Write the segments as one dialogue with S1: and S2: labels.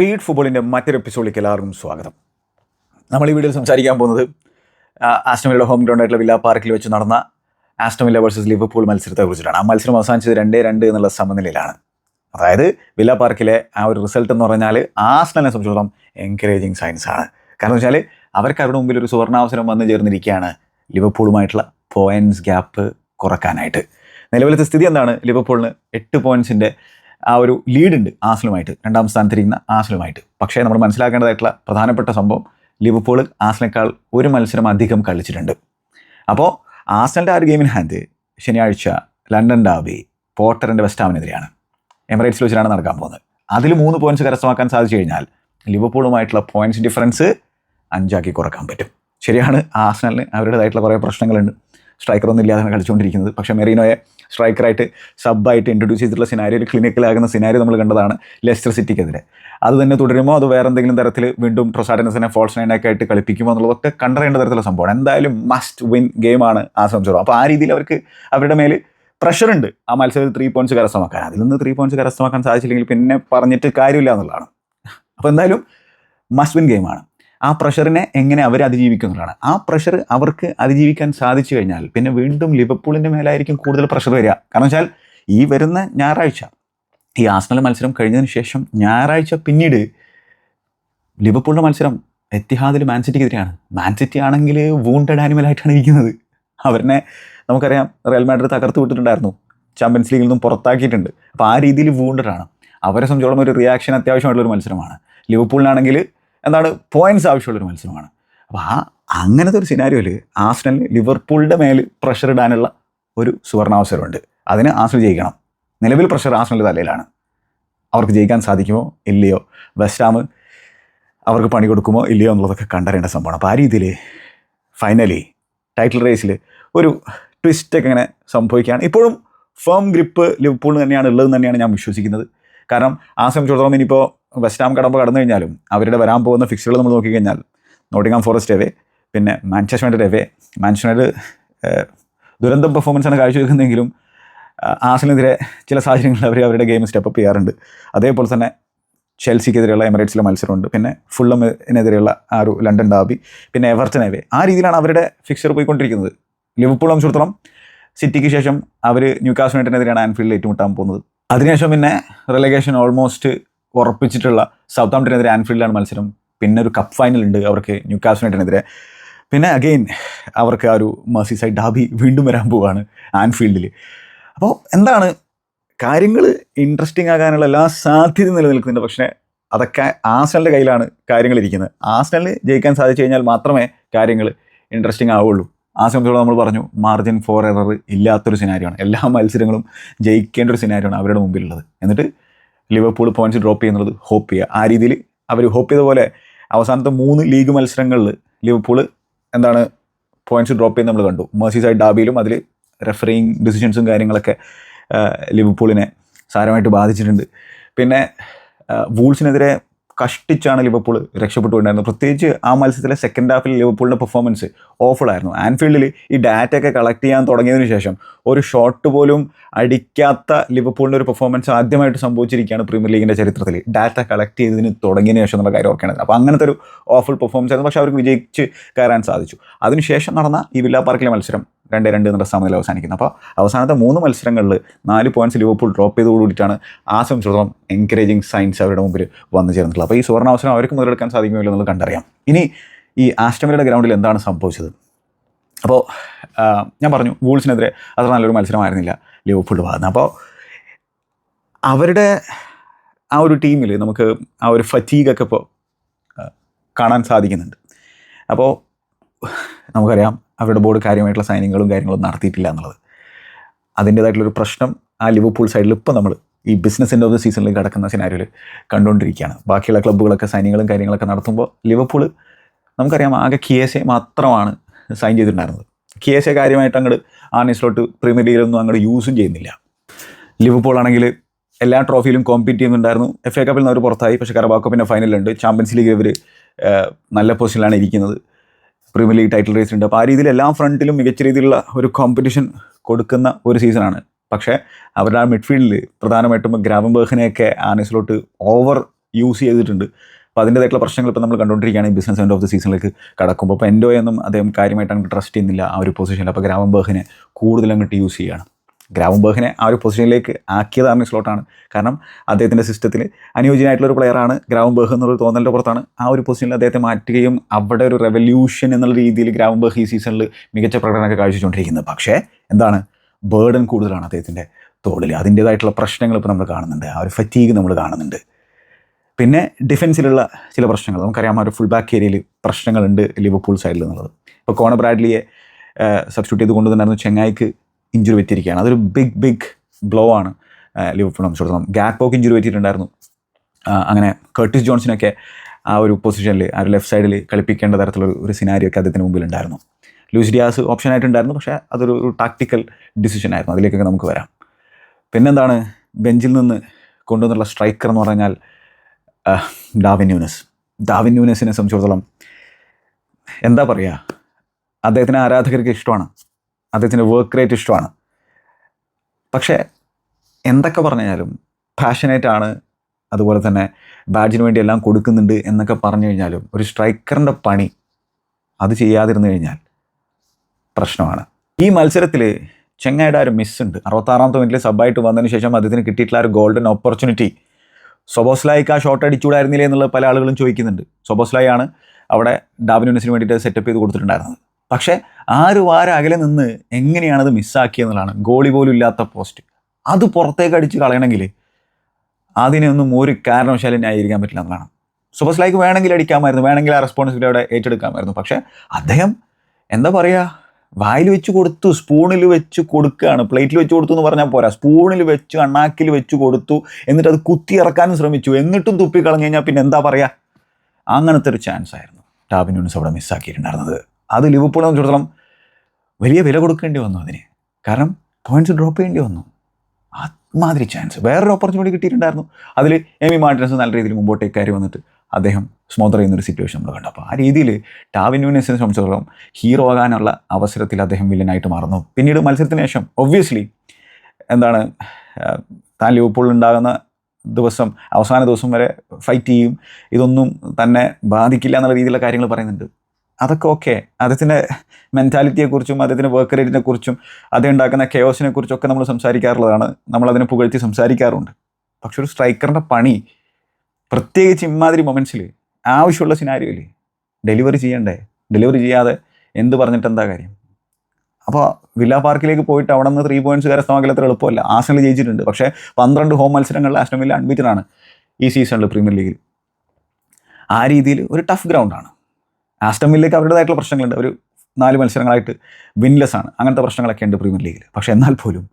S1: Feed ഫുട്ബോളിന്റെ മറ്റൊരു എപ്പിസോഡിലേക്ക് എല്ലാവർക്കും സ്വാഗതം. നമ്മൾ ഈ വീഡിയോയിൽ സംസാരിക്കാൻ പോകുന്നത് ആസ്റ്റമിലെ ഹോം ഗ്രൗണ്ട് ആയിട്ടുള്ള വില്ല പാർക്കിൽ വെച്ച് നടന്ന ആസ്റ്റമില്ല വേഴ്സസ് ലിവർപൂൾ മത്സരത്തെ കുറിച്ചിട്ടാണ്. ആ മത്സരം അവസാനിച്ചത് രണ്ടേ രണ്ട് എന്നുള്ള സമനിലയിലാണ്. അതായത് വില്ല പാർക്കിലെ ആ ഒരു റിസൾട്ട് എന്ന് പറഞ്ഞാൽ ആസ്റ്റലിനെ സംബന്ധിച്ചിടത്തോളം എൻകറേജിങ് സയൻസ് ആണ്. കാരണം വെച്ചാൽ അവർക്ക് അവരുടെ മുമ്പിൽ ഒരു സുവർണാവസരം വന്നു ചേർന്നിരിക്കുകയാണ് ലിവർപൂളുമായിട്ടുള്ള പോയിന്റ്സ് ഗ്യാപ്പ് കുറക്കാനായിട്ട്. നിലവിലത്തെ സ്ഥിതി എന്താണ്? ലിവർപൂളിന് എട്ട് പോയിന്റ്സിന്റെ ആ ഒരു ലീഡുണ്ട് ആസ്ലുമായിട്ട് രണ്ടാം സ്ഥാനത്തിരിക്കുന്ന ആസ്ലുമായിട്ട് പക്ഷേ നമ്മൾ മനസ്സിലാക്കേണ്ടതായിട്ടുള്ള പ്രധാനപ്പെട്ട സംഭവം ലിവർപൂൾ ആസ്ലിനേക്കാൾ ഒരു മത്സരം അധികം കളിച്ചിട്ടുണ്ട്. അപ്പോൾ ആസ്ലിന്റെ ആ ഒരു ഗെയിമിൻ ഹാൻഡ് ശനിയാഴ്ച ലണ്ടൻ ഡാബി പോട്ടറിന്റെ വെസ്റ്റാമിനെതിരെയാണ് എമിറേറ്റ്സ് വെച്ചിട്ടാണ് നടക്കാൻ പോകുന്നത്. അതിൽ മൂന്ന് പോയിന്റ്സ് കരസ്ഥമാക്കാൻ സാധിച്ചു കഴിഞ്ഞാൽ ലിവർപൂളുമായിട്ടുള്ള പോയിന്റ്സ് ഡിഫറൻസ് അഞ്ചാക്കി കുറയ്ക്കാൻ പറ്റും. ശരിയാണ് ആസ്നലിന് അവരുടേതായിട്ടുള്ള കുറേ പ്രശ്നങ്ങളുണ്ട്. സ്ട്രൈക്കറൊന്നും ഇല്ലാതെ കളിച്ചുകൊണ്ടിരിക്കുന്നത്. പക്ഷേ മെറീനോയെ സ്ട്രൈക്കറായിട്ട് സബ്ബായിട്ട് ഇൻട്രൊഡ്യൂസ് ചെയ്തിട്ടുള്ള സിനാരി ഒരു ക്ലിനിക്കലാകുന്ന സിനാരി നമ്മൾ കണ്ടതാണ് ലെസ്റ്റർ സിറ്റിക്കെതിരെ. അത് തന്നെ തുടരുമോ? അത് വേറെ എന്തെങ്കിലും തരത്തിൽ വീണ്ടും ട്രൊസാഡനസിനെ ഫോൾസ് നൈനൊക്കെ ആയിട്ട് കളിപ്പിക്കുമോ എന്നുള്ളതൊക്കെ കണ്ടറിയേണ്ട തരത്തിലുള്ള സംഭവമാണ്. എന്തായാലും മസ്റ്റ് വിൻ ഗെയിമാണ് ആ സംശയം. അപ്പോൾ ആ രീതിയിൽ അവർക്ക് അവരുടെ മേൽ പ്രഷറുണ്ട് ആ മത്സരത്തിൽ ത്രീ പോയിന്റ്സ് കരസ്ഥമാക്കാൻ. അതിൽ നിന്ന് ത്രീ പോയിന്റ്സ് കരസ്ഥമാക്കാൻ സാധിച്ചില്ലെങ്കിൽ പിന്നെ പറഞ്ഞിട്ട് കാര്യമില്ല എന്നുള്ളതാണ്. അപ്പോൾ എന്തായാലും മസ്റ്റ് വിൻ ഗെയിമാണ് ആ പ്രഷറിനെ എങ്ങനെ അവർ അതിജീവിക്കുന്നതാണ് ആ പ്രഷർ അവർക്ക് അതിജീവിക്കാൻ സാധിച്ചു കഴിഞ്ഞാൽ പിന്നെ വീണ്ടും ലിവർപൂളിന്റെ മേലായിരിക്കും കൂടുതൽ പ്രഷർ വരിക. കാരണം വെച്ചാൽ ഈ വരുന്ന ഞായറാഴ്ച ഈ ആസ്നൽ മത്സരം കഴിഞ്ഞതിന് ശേഷം ഞായറാഴ്ച പിന്നീട് ലിവർപൂളിന്റെ മത്സരം എത്തിഹാദിൽ മാൻസിറ്റിക്കെതിരെയാണ് മാൻസിറ്റി ആണെങ്കിൽ വൂണ്ടഡ് ആനിമലായിട്ടാണ് ഇരിക്കുന്നത്. അവരെ നമുക്കറിയാം റയൽ മാഡ്രിഡ് തകർത്ത് വിട്ടിട്ടുണ്ടായിരുന്നു. ചാമ്പ്യൻസ് ലീഗിൽ നിന്നും പുറത്താക്കിയിട്ടുണ്ട്. അപ്പോൾ ആ രീതിയിൽ വൂണ്ടഡാണ് അവരെ സംബന്ധിച്ചോളം ഒരു റിയാക്ഷൻ അത്യാവശ്യമായിട്ടുള്ളൊരു മത്സരമാണ്. ലിവർപൂളിനാണെങ്കിൽ എന്താണ്? പോയിന്റ്സ് ആവശ്യമുള്ളൊരു മത്സരമാണ്. അപ്പോൾ ആ അങ്ങനത്തെ ഒരു സിനാരിയോയിൽ ആസ്നലിന് ലിവർപൂളിന്റെ മേൽ പ്രഷർ ഇടാനുള്ള ഒരു സുവർണാവസരമുണ്ട്. അതിന് ആസ്റ്റൽ ജയിക്കണം. നിലവിൽ പ്രഷർ ആസ്നലിന്റെ തലയിലാണ്. അവർക്ക് ജയിക്കാൻ സാധിക്കുമോ? ഇല്ലയോ? വെസ്റ്റാം അവർക്ക് പണി കൊടുക്കുമോ? ഇല്ലയോ എന്നുള്ളതൊക്കെ കണ്ടറിയേണ്ട സംഭവമാണ്. അപ്പോൾ ആ രീതിയിൽ ഫൈനലി ടൈറ്റിൽ റേസിൽ ഒരു ട്വിസ്റ്റൊക്കെ ഇങ്ങനെ സംഭവിക്കുകയാണ്. ഇപ്പോഴും ഫേം ഗ്രിപ്പ് ലിവർപൂളിന് തന്നെയാണ് ഉള്ളതെന്ന് തന്നെയാണ് ഞാൻ വിശ്വസിക്കുന്നത്. കാരണം ആ സംബന്ധിച്ചിടത്തോളം ഇനിയിപ്പോൾ വെസ്റ്റാം കടമ്പ് കടന്നു കഴിഞ്ഞാലും അവരുടെ വരാൻ പോകുന്ന ഫിക്സുകൾ നമ്മൾ നോക്കിക്കഴിഞ്ഞാൽ നോട്ടിങ്ങാം ഫോറസ്റ്റ് എവേ പിന്നെ Manchester United away Manchester United ദുരന്തം പെർഫോമൻസാണ് കാഴ്ചവെക്കുന്നതെങ്കിലും ആസിനെതിരെ ചില സാഹചര്യങ്ങളിൽ അവർ അവരുടെ ഗെയിം സ്റ്റെപ്പ് ചെയ്യാറുണ്ട്. അതേപോലെ തന്നെ ചെൽസിക്കെതിരെയുള്ള എമിറേറ്റ്സിലെ മത്സരമുണ്ട്. പിന്നെ ഫുള്ളമിനെതിരെയുള്ള ആ ഒരു ലണ്ടൻ ഡാബി പിന്നെ എവർട്ടനെവേ ആ രീതിയിലാണ് അവരുടെ ഫിക്സർ പോയിക്കൊണ്ടിരിക്കുന്നത്. ലിവർപൂൾ സംബന്ധിച്ചിടത്തോളം സിറ്റിക്ക് ശേഷം അവർ ന്യൂ യുണൈറ്റഡിനെതിരെയാണ് ആൻഫീൽഡിൽ ഏറ്റുമുട്ടാൻ പോകുന്നത്. അതിനുശേഷം പിന്നെ റിലഗേഷൻ ഓൾമോസ്റ്റ് ഉറപ്പിച്ചിട്ടുള്ള സൗത്ത് ആംപ്ടനെതിരെ ആൻഫീൽഡിലാണ് മത്സരം. പിന്നെ ഒരു കപ്പ് ഫൈനൽ ഉണ്ട് അവർക്ക് ന്യൂ കാസ്റ്റിനെതിരെ പിന്നെ അഗെയിൻ അവർക്ക് ആ ഒരു മസി സൈഡ് ഡാബി വീണ്ടും വരാൻ പോവുകയാണ് ആൻഫീൽഡിൽ അപ്പോൾ എന്താണ് കാര്യങ്ങൾ ഇൻട്രസ്റ്റിംഗ് ആകാനുള്ള എല്ലാ സാധ്യതയും നിലനിൽക്കുന്നുണ്ട്. പക്ഷേ അതൊക്കെ ആസ്നലിന്റെ കയ്യിലാണ് കാര്യങ്ങൾ ഇരിക്കുന്നത്. ആസ്നലിന് ജയിക്കാൻ സാധിച്ചു കഴിഞ്ഞാൽ മാത്രമേ കാര്യങ്ങൾ ഇൻട്രസ്റ്റിംഗ് ആവുള്ളൂ. ആ സമയത്തോടെ നമ്മൾ പറഞ്ഞു മാർജിൻ ഫോർ എറർ ഇല്ലാത്തൊരു സിനാരിയാണ് എല്ലാ മത്സരങ്ങളും ജയിക്കേണ്ട ഒരു സിനാരിയാണ് അവരുടെ മുമ്പിലുള്ളത്. എന്നിട്ട് ലിവർപൂൾ പോയിന്റ്സ് ഡ്രോപ്പ് ചെയ്യുന്നത് ഹോപ്പ് ചെയ്യുക ആ രീതിയിൽ അവർ ഹോപ്പ് ചെയ്ത പോലെ അവസാനത്തെ മൂന്ന് ലീഗ് മത്സരങ്ങളിൽ ലിവർപൂൾ എന്താണ് പോയിന്റ്സ് ഡ്രോപ്പ് ചെയ്യുന്നത് നമ്മൾ കണ്ടു. മേഴ്സി സൈഡ് ഡാബിയിലും അതിൽ റെഫറിങ് ഡിസിഷൻസും കാര്യങ്ങളൊക്കെ ലിവർപൂളിനെ സാരമായിട്ട് ബാധിച്ചിട്ടുണ്ട്. പിന്നെ വൂൾസിനെതിരെ കഷ്ടിച്ചാണ് ലിവർപൂൾ രക്ഷപ്പെട്ടുകൊണ്ടായിരുന്നത് പ്രത്യേകിച്ച് ആ മത്സരത്തിലെ സെക്കൻഡ് ഹാഫിൽ ലിവർപൂളിന്റെ പെർഫോമൻസ് ഓഫുള്ളായിരുന്നു ആൻഫീൽഡിൽ ഈ ഡാറ്റ ഒക്കെ കളക്ട് ചെയ്യാൻ തുടങ്ങിയതിന് ശേഷം ഒരു ഷോട്ട് പോലും അടിക്കാത്ത ലിവർപൂളിന്റെ ഒരു പെർഫോമൻസ് ആദ്യമായിട്ട് സംഭവിച്ചിരിക്കുകയാണ് പ്രീമിയർ ലീഗിന്റെ ചരിത്രത്തിൽ ഡാറ്റ കളക്ട് ചെയ്തതിന് തുടങ്ങിയതിന് ശേഷം എന്നുള്ള കാര്യം ഓർക്കേണ്ടത് അപ്പോൾ അങ്ങനത്തെ ഒരു ഓഫുൾ പെർഫോമൻസ് ആയിരുന്നു. പക്ഷേ അവർക്ക് വിജയിച്ച് കയറാൻ സാധിച്ചു. അതിനുശേഷം നടന്ന ഈ വില്ലാ പാർക്കിലെ മത്സരം രണ്ട് രണ്ട് എന്നുള്ള സമനില അവസാനിക്കുന്നത് അപ്പോൾ അവസാനത്തെ മൂന്ന് മത്സരങ്ങളിൽ നാല് പോയിന്റ്സ് ലിവർപൂൾ ഡ്രോപ്പ് ചെയ്തതോടുകൂടിയിട്ടാണ് ആ സംബന്ധിച്ചിടത്തോളം എൻകറേജിങ് സൈൻസ് അവരുടെ മുമ്പിൽ വന്നു ചേർന്നിട്ടുള്ളത്. അപ്പോൾ ഈ സുവർണാവസരം അവർക്ക് മുതലെടുക്കാൻ സാധിക്കുമല്ലോ എന്നുള്ളത് കണ്ടറിയാം. ഇനി ഈ ആസ്റ്റമിലയുടെ ഗ്രൗണ്ടിൽ എന്താണ് സംഭവിച്ചത്? അപ്പോൾ ഞാൻ പറഞ്ഞു വൂൾസിനെതിരെ അത്ര നല്ലൊരു മത്സരമായിരുന്നില്ല ലിവർപൂളിന്റെ ഭാഗത്ത് അപ്പോൾ അവരുടെ ആ ഒരു ടീമിൽ നമുക്ക് ആ ഒരു ഫറ്റീഗൊക്കെ ഇപ്പോൾ കാണാൻ സാധിക്കുന്നുണ്ട്. അപ്പോൾ നമുക്കറിയാം അവരുടെ ബോർഡ് കാര്യമായിട്ടുള്ള സൈനിങ്ങുകളും കാര്യങ്ങളും നടത്തിയിട്ടില്ല എന്നുള്ളത്. അതിന്റേതായിട്ടുള്ളൊരു പ്രശ്നം ആ ലിവർപൂൾ സൈഡിൽ ഇപ്പോൾ നമ്മൾ ഈ ബിസിനസ് എൻഡ് സീസണിൽ കിടക്കുന്ന സിനാരിയോയിൽ കണ്ടുകൊണ്ടിരിക്കുകയാണ് ബാക്കിയുള്ള ക്ലബ്ബുകളൊക്കെ സൈനിങ്ങളും കാര്യങ്ങളൊക്കെ നടത്തുമ്പോൾ ലിവർപൂൾ നമുക്കറിയാം ആകെ കിയേസെ മാത്രമാണ് സൈൻ ചെയ്തിട്ടുണ്ടായിരുന്നത്. കിയേസെ കാര്യമായിട്ട് അങ്ങോട്ട് ആ നെസ്ലോട്ട് പ്രീമിയർ ലീഗിലൊന്നും അങ്ങോട്ട് യൂസും ചെയ്യുന്നില്ല. ലിവർപൂൾ ആണെങ്കിൽ എല്ലാ ട്രോഫിയിലും കോമ്പീറ്റ് ചെയ്യുന്നുണ്ടായിരുന്നു. എഫ് എ കപ്പിൽ നിന്ന് അവർ പുറത്തായി. പക്ഷേ കറബാ കപ്പിന്റെ ഫൈനലുണ്ട് ചാമ്പ്യൻസ് ലീഗ് ഇവർ നല്ല പൊസിഷനിലാണ് ഇരിക്കുന്നത്. പ്രീമിയർ ലീഗ് ടൈറ്റിൽ റേസ് ഉണ്ട്. അപ്പോൾ ആ രീതിയിൽ എല്ലാ ഫ്രണ്ടിലും മികച്ച രീതിയിലുള്ള ഒരു കോമ്പറ്റീഷൻ കൊടുക്കുന്ന ഒരു സീസണാണ് പക്ഷേ അവരുടെ ആ മിഡ്ഫീൽഡിൽ പ്രധാനമായിട്ടും ഗ്രാവംബേഹിനെയൊക്കെ ആനസിലോട്ട് ഓവർ യൂസ് ചെയ്തിട്ടുണ്ട്. അപ്പോൾ അതിന്റേതായിട്ടുള്ള പ്രശ്നങ്ങൾ ഇപ്പോൾ നമ്മൾ കണ്ടുകൊണ്ടിരിക്കുകയാണ് ഈ ബിസിനസ് എൻഡ് ഓഫ് ദി സീസണിലേക്ക് കടക്കുമ്പോൾ. അപ്പോൾ എൻഡോയൊന്നും അദ്ദേഹം കാര്യമായിട്ട് അങ്ങ് ട്രസ്റ്റ് ചെയ്യുന്നില്ല ആ ഒരു പൊസിഷനിൽ അപ്പോൾ ഗ്രാമംബർഗിനെ കൂടുതൽ അങ്ങോട്ട് യൂസ് ചെയ്യുകയാണ്. ഗ്രാമംബർഗിനെ ആ ഒരു പൊസിഷനിലേക്ക് ആക്കിയതാണ് സ്ലോട്ടാണ്. കാരണം അദ്ദേഹത്തിന്റെ സിസ്റ്റത്തിൽ അനുയോജ്യനായിട്ടുള്ള ഒരു പ്ലെയറാണ് ഗ്രാവംബർഗ് എന്നുള്ളൊരു തോന്നലിന്റെ പുറത്താണ്. ആ ഒരു പൊസിഷനിൽ അദ്ദേഹത്തെ മാറ്റുകയും അവിടെ ഒരു റെവല്യൂഷൻ എന്നുള്ള രീതിയിൽ ഗ്രാവംബർഗ് ഈ സീസണിൽ മികച്ച പ്രകടനമൊക്കെ കാഴ്ചവെച്ചുകൊണ്ടിരിക്കുന്നത്. പക്ഷേ എന്താണ്? ബേർഡൻ കൂടുതലാണ് അദ്ദേഹത്തിന്റെ തോളിൽ അതിന്റേതായിട്ടുള്ള പ്രശ്നങ്ങൾ ഇപ്പോൾ നമ്മൾ കാണുന്നുണ്ട്. ആ ഒരു ഫറ്റീഗ് നമ്മൾ കാണുന്നുണ്ട്. പിന്നെ ഡിഫൻസിലുള്ള ചില പ്രശ്നങ്ങൾ. നമുക്കറിയാം ആ ഒരു ഫുൾ ബാക്ക് ഏരിയയിൽ പ്രശ്നങ്ങളുണ്ട് ലിവർപൂൾ സൈഡിൽ എന്നുള്ളത്. ഇപ്പോൾ കോണ ബ്രാഡ്ലിയെ സബ്സ്റ്റിറ്റ്യൂട്ട് ചെയ്ത് കൊണ്ടുവന്നായിരുന്നു ചെങ്ങായിക്ക് ഇഞ്ചുറി പറ്റിയിരിക്കുകയാണ്. അതൊരു ബിഗ് ബിഗ് ബ്ലോ ആണ് ലിവർപൂൾ സംബന്ധിച്ചിടത്തോളം. ഗാക്പോക്ക് ഇഞ്ചുറി പറ്റിയിട്ടുണ്ടായിരുന്നു. അങ്ങനെ കർട്ടിസ് ജോൺസിനൊക്കെ ആ ഒരു പൊസിഷനിൽ ആ ഒരു ലെഫ്റ്റ് സൈഡിൽ കളിപ്പിക്കേണ്ട തരത്തിലുള്ള ഒരു സിനാരിയോ ഒക്കെ അദ്ദേഹത്തിന് മുമ്പിൽ ഉണ്ടായിരുന്നു. ലൂസ് ഡിയാസ് ഓപ്ഷൻ ആയിട്ടുണ്ടായിരുന്നു പക്ഷേ അതൊരു ടാക്ടിക്കൽ ഡിസിഷൻ ആയിരുന്നു. അതിലേക്കൊക്കെ നമുക്ക് വരാം. പിന്നെന്താണ്? ബെഞ്ചിൽ നിന്ന് കൊണ്ടുവന്നുള്ള സ്ട്രൈക്കർ എന്ന് പറഞ്ഞാൽ ഡാവിൻ ന്യൂനസ് ഡാവിൻ ന്യൂനസിനെ സംബന്ധിച്ചിടത്തോളം എന്താ പറയുക അദ്ദേഹത്തിന് ആരാധകർക്ക് ഇഷ്ടമാണ്. അദ്ദേഹത്തിന്റെ വർക്ക് റേറ്റ് ഇഷ്ടമാണ്. പക്ഷേ എന്തൊക്കെ പറഞ്ഞാലും പാഷനേറ്റ് ആണ് അതുപോലെ തന്നെ ബാഡ്ജിന് വേണ്ടി എല്ലാം കൊടുക്കുന്നുണ്ട് എന്നൊക്കെ പറഞ്ഞു കഴിഞ്ഞാലും ഒരു സ്ട്രൈക്കറിന്റെ പണി അത് ചെയ്യാതിരുന്നു കഴിഞ്ഞാൽ പ്രശ്നമാണ്. ഈ മത്സരത്തിൽ ചെങ്ങായിയുടെ ആ ഒരു മിസ്സുണ്ട് അറുപത്താറാമത്തെ മിനിറ്റിൽ സബായിട്ട് വന്നതിന് ശേഷം അദ്ദേഹത്തിന് കിട്ടിയിട്ടുള്ള ഒരു ഗോൾഡൻ ഓപ്പർച്യൂണിറ്റി സൊബോസ്ലായിക്ക് ആ ഷോട്ട് അടിച്ചുകൂടായിരുന്നില്ലേ എന്നുള്ള പല ആളുകളും ചോദിക്കുന്നുണ്ട്. സൊബോസ്ലായി ആണ് അവിടെ ഡാബിനുസിന് വേണ്ടിയിട്ട് സെറ്റപ്പ് ചെയ്ത് കൊടുത്തിട്ടുണ്ടായിരുന്നത്. പക്ഷേ ആ ഒരു വാര അകലെ നിന്ന് എങ്ങനെയാണത് മിസ്സാക്കിയെന്നുള്ളതാണ് ഗോളി പോലും ഇല്ലാത്ത പോസ്റ്റ് അത് പുറത്തേക്ക് അടിച്ച് കളയണമെങ്കിൽ അതിനൊന്നും ഒരു കാരണവശാലും ന്യായീകരിക്കാൻ പറ്റില്ല എന്നുള്ളതാണ്. സൂപ്പർസ്ലൈക്ക് വേണമെങ്കിൽ അടിക്കാമായിരുന്നു. വേണമെങ്കിൽ ആ റെസ്പോൺസിബിലിറ്റി അവിടെ ഏറ്റെടുക്കാമായിരുന്നു. പക്ഷേ അദ്ദേഹം എന്താ പറയുക വായിൽ വെച്ച് കൊടുത്തു സ്പൂണിൽ വെച്ച് കൊടുക്കുകയാണ്. പ്ലേറ്റിൽ വെച്ച് കൊടുത്തു എന്ന് പറഞ്ഞാൽ പോരാ. സ്പൂണിൽ വെച്ച് അണ്ണാക്കിൽ വെച്ച് കൊടുത്തു. എന്നിട്ട് അത് കുത്തി ഇറക്കാനും ശ്രമിച്ചു. എന്നിട്ടും തുപ്പി കളഞ്ഞു കഴിഞ്ഞാൽ പിന്നെ എന്താ പറയുക അങ്ങനത്തെ ഒരു ചാൻസ് ആയിരുന്നു. ടാബിൻ യൂണിസ് അവിടെ മിസ്സാക്കിയിട്ടുണ്ടായിരുന്നത് അത് ലിവർപൂളിനെ സംബന്ധിച്ചിടത്തോളം വലിയ വില കൊടുക്കേണ്ടി വന്നു അതിന്. കാരണം പോയിന്റ്സ് ഡ്രോപ്പ് ചെയ്യേണ്ടി വന്നു. അമാതിരി ചാൻസ് വേറൊരു ഓപ്പർച്യൂണിറ്റി കിട്ടിയിട്ടുണ്ടായിരുന്നു. അതിൽ എമി മാർട്ടിനസ് നല്ല രീതിയിൽ മുമ്പോട്ടേക്ക് കയറി വന്നിട്ട് അദ്ദേഹം സ്മോദർ ചെയ്യുന്ന ഒരു സിറ്റുവേഷൻ നമ്മൾ കണ്ടു. അപ്പോൾ ആ രീതിയിൽ ടാവിൻ ന്യൂനസിനെ സംബന്ധിച്ചിടത്തോളം ഹീറോ ആകാനുള്ള അവസരത്തിൽ അദ്ദേഹം വില്ലനായിട്ട് മാറുന്നു. പിന്നീട് മത്സരത്തിന് ശേഷം ഒബ്വിയസ്ലി എന്താണ് താൻ ലിവർപൂളിൽ ഉണ്ടാകുന്ന ദിവസം അവസാന ദിവസം വരെ ഫൈറ്റ് ചെയ്യും. ഇതൊന്നും തന്നെ ബാധിക്കില്ല എന്നുള്ള രീതിയിലുള്ള കാര്യങ്ങൾ പറയുന്നുണ്ട്. അതൊക്കെ ഓക്കെ അദ്ദേഹത്തിന്റെ മെന്റാലിറ്റിയെക്കുറിച്ചും അദ്ദേഹത്തിന്റെ വർക്ക് റേറ്റിനെ കുറിച്ചും അദ്ദേഹം ഉണ്ടാക്കുന്ന കെയോസിനെ കുറിച്ചൊക്കെ നമ്മൾ സംസാരിക്കാറുള്ളതാണ്. നമ്മൾ അതിനെ പുകഴ്ത്തി സംസാരിക്കാറുണ്ട്. പക്ഷെ ഒരു സ്ട്രൈക്കറിന്റെ പണി പ്രത്യേകിച്ച് ഇമാതിരി മൊമെന്റ്സിൽ ആവശ്യമുള്ള സിനാരിയോയിൽ ഡെലിവറി ചെയ്യണ്ടേ? ഡെലിവറി ചെയ്യാതെ എന്ത് പറഞ്ഞിട്ട് എന്താ കാര്യം? അപ്പോൾ വില്ല പാർക്കിലേക്ക് പോയിട്ട് അവിടെ നിന്ന് ത്രീ പോയിന്റ്സ് കരസ്ഥമാക്കൽ അത്ര എളുപ്പമല്ല. ആസനൽ ജയിച്ചിട്ടുണ്ട്. പക്ഷേ പന്ത്രണ്ട് ഹോം മത്സരങ്ങളിൽ ആസ്റ്റമില്ല അൺബീറ്റഡ് ആണ് ഈ സീസണിൽ പ്രീമിയർ ലീഗിൽ ആ രീതിയിൽ ഒരു ടഫ് ഗ്രൗണ്ടാണ് ആസ്റ്റൺ വില്ലയ്ക്ക് അവരുടേതായിട്ടുള്ള പ്രശ്നങ്ങളുണ്ട്. ഒരു നാല് മത്സരങ്ങളായിട്ട് വിൻലെസ് ആണ്. അങ്ങനത്തെ പ്രശ്നങ്ങളൊക്കെ ഉണ്ട് പ്രീമിയർ ലീഗിൽ പക്ഷേ എന്നാൽ പോലും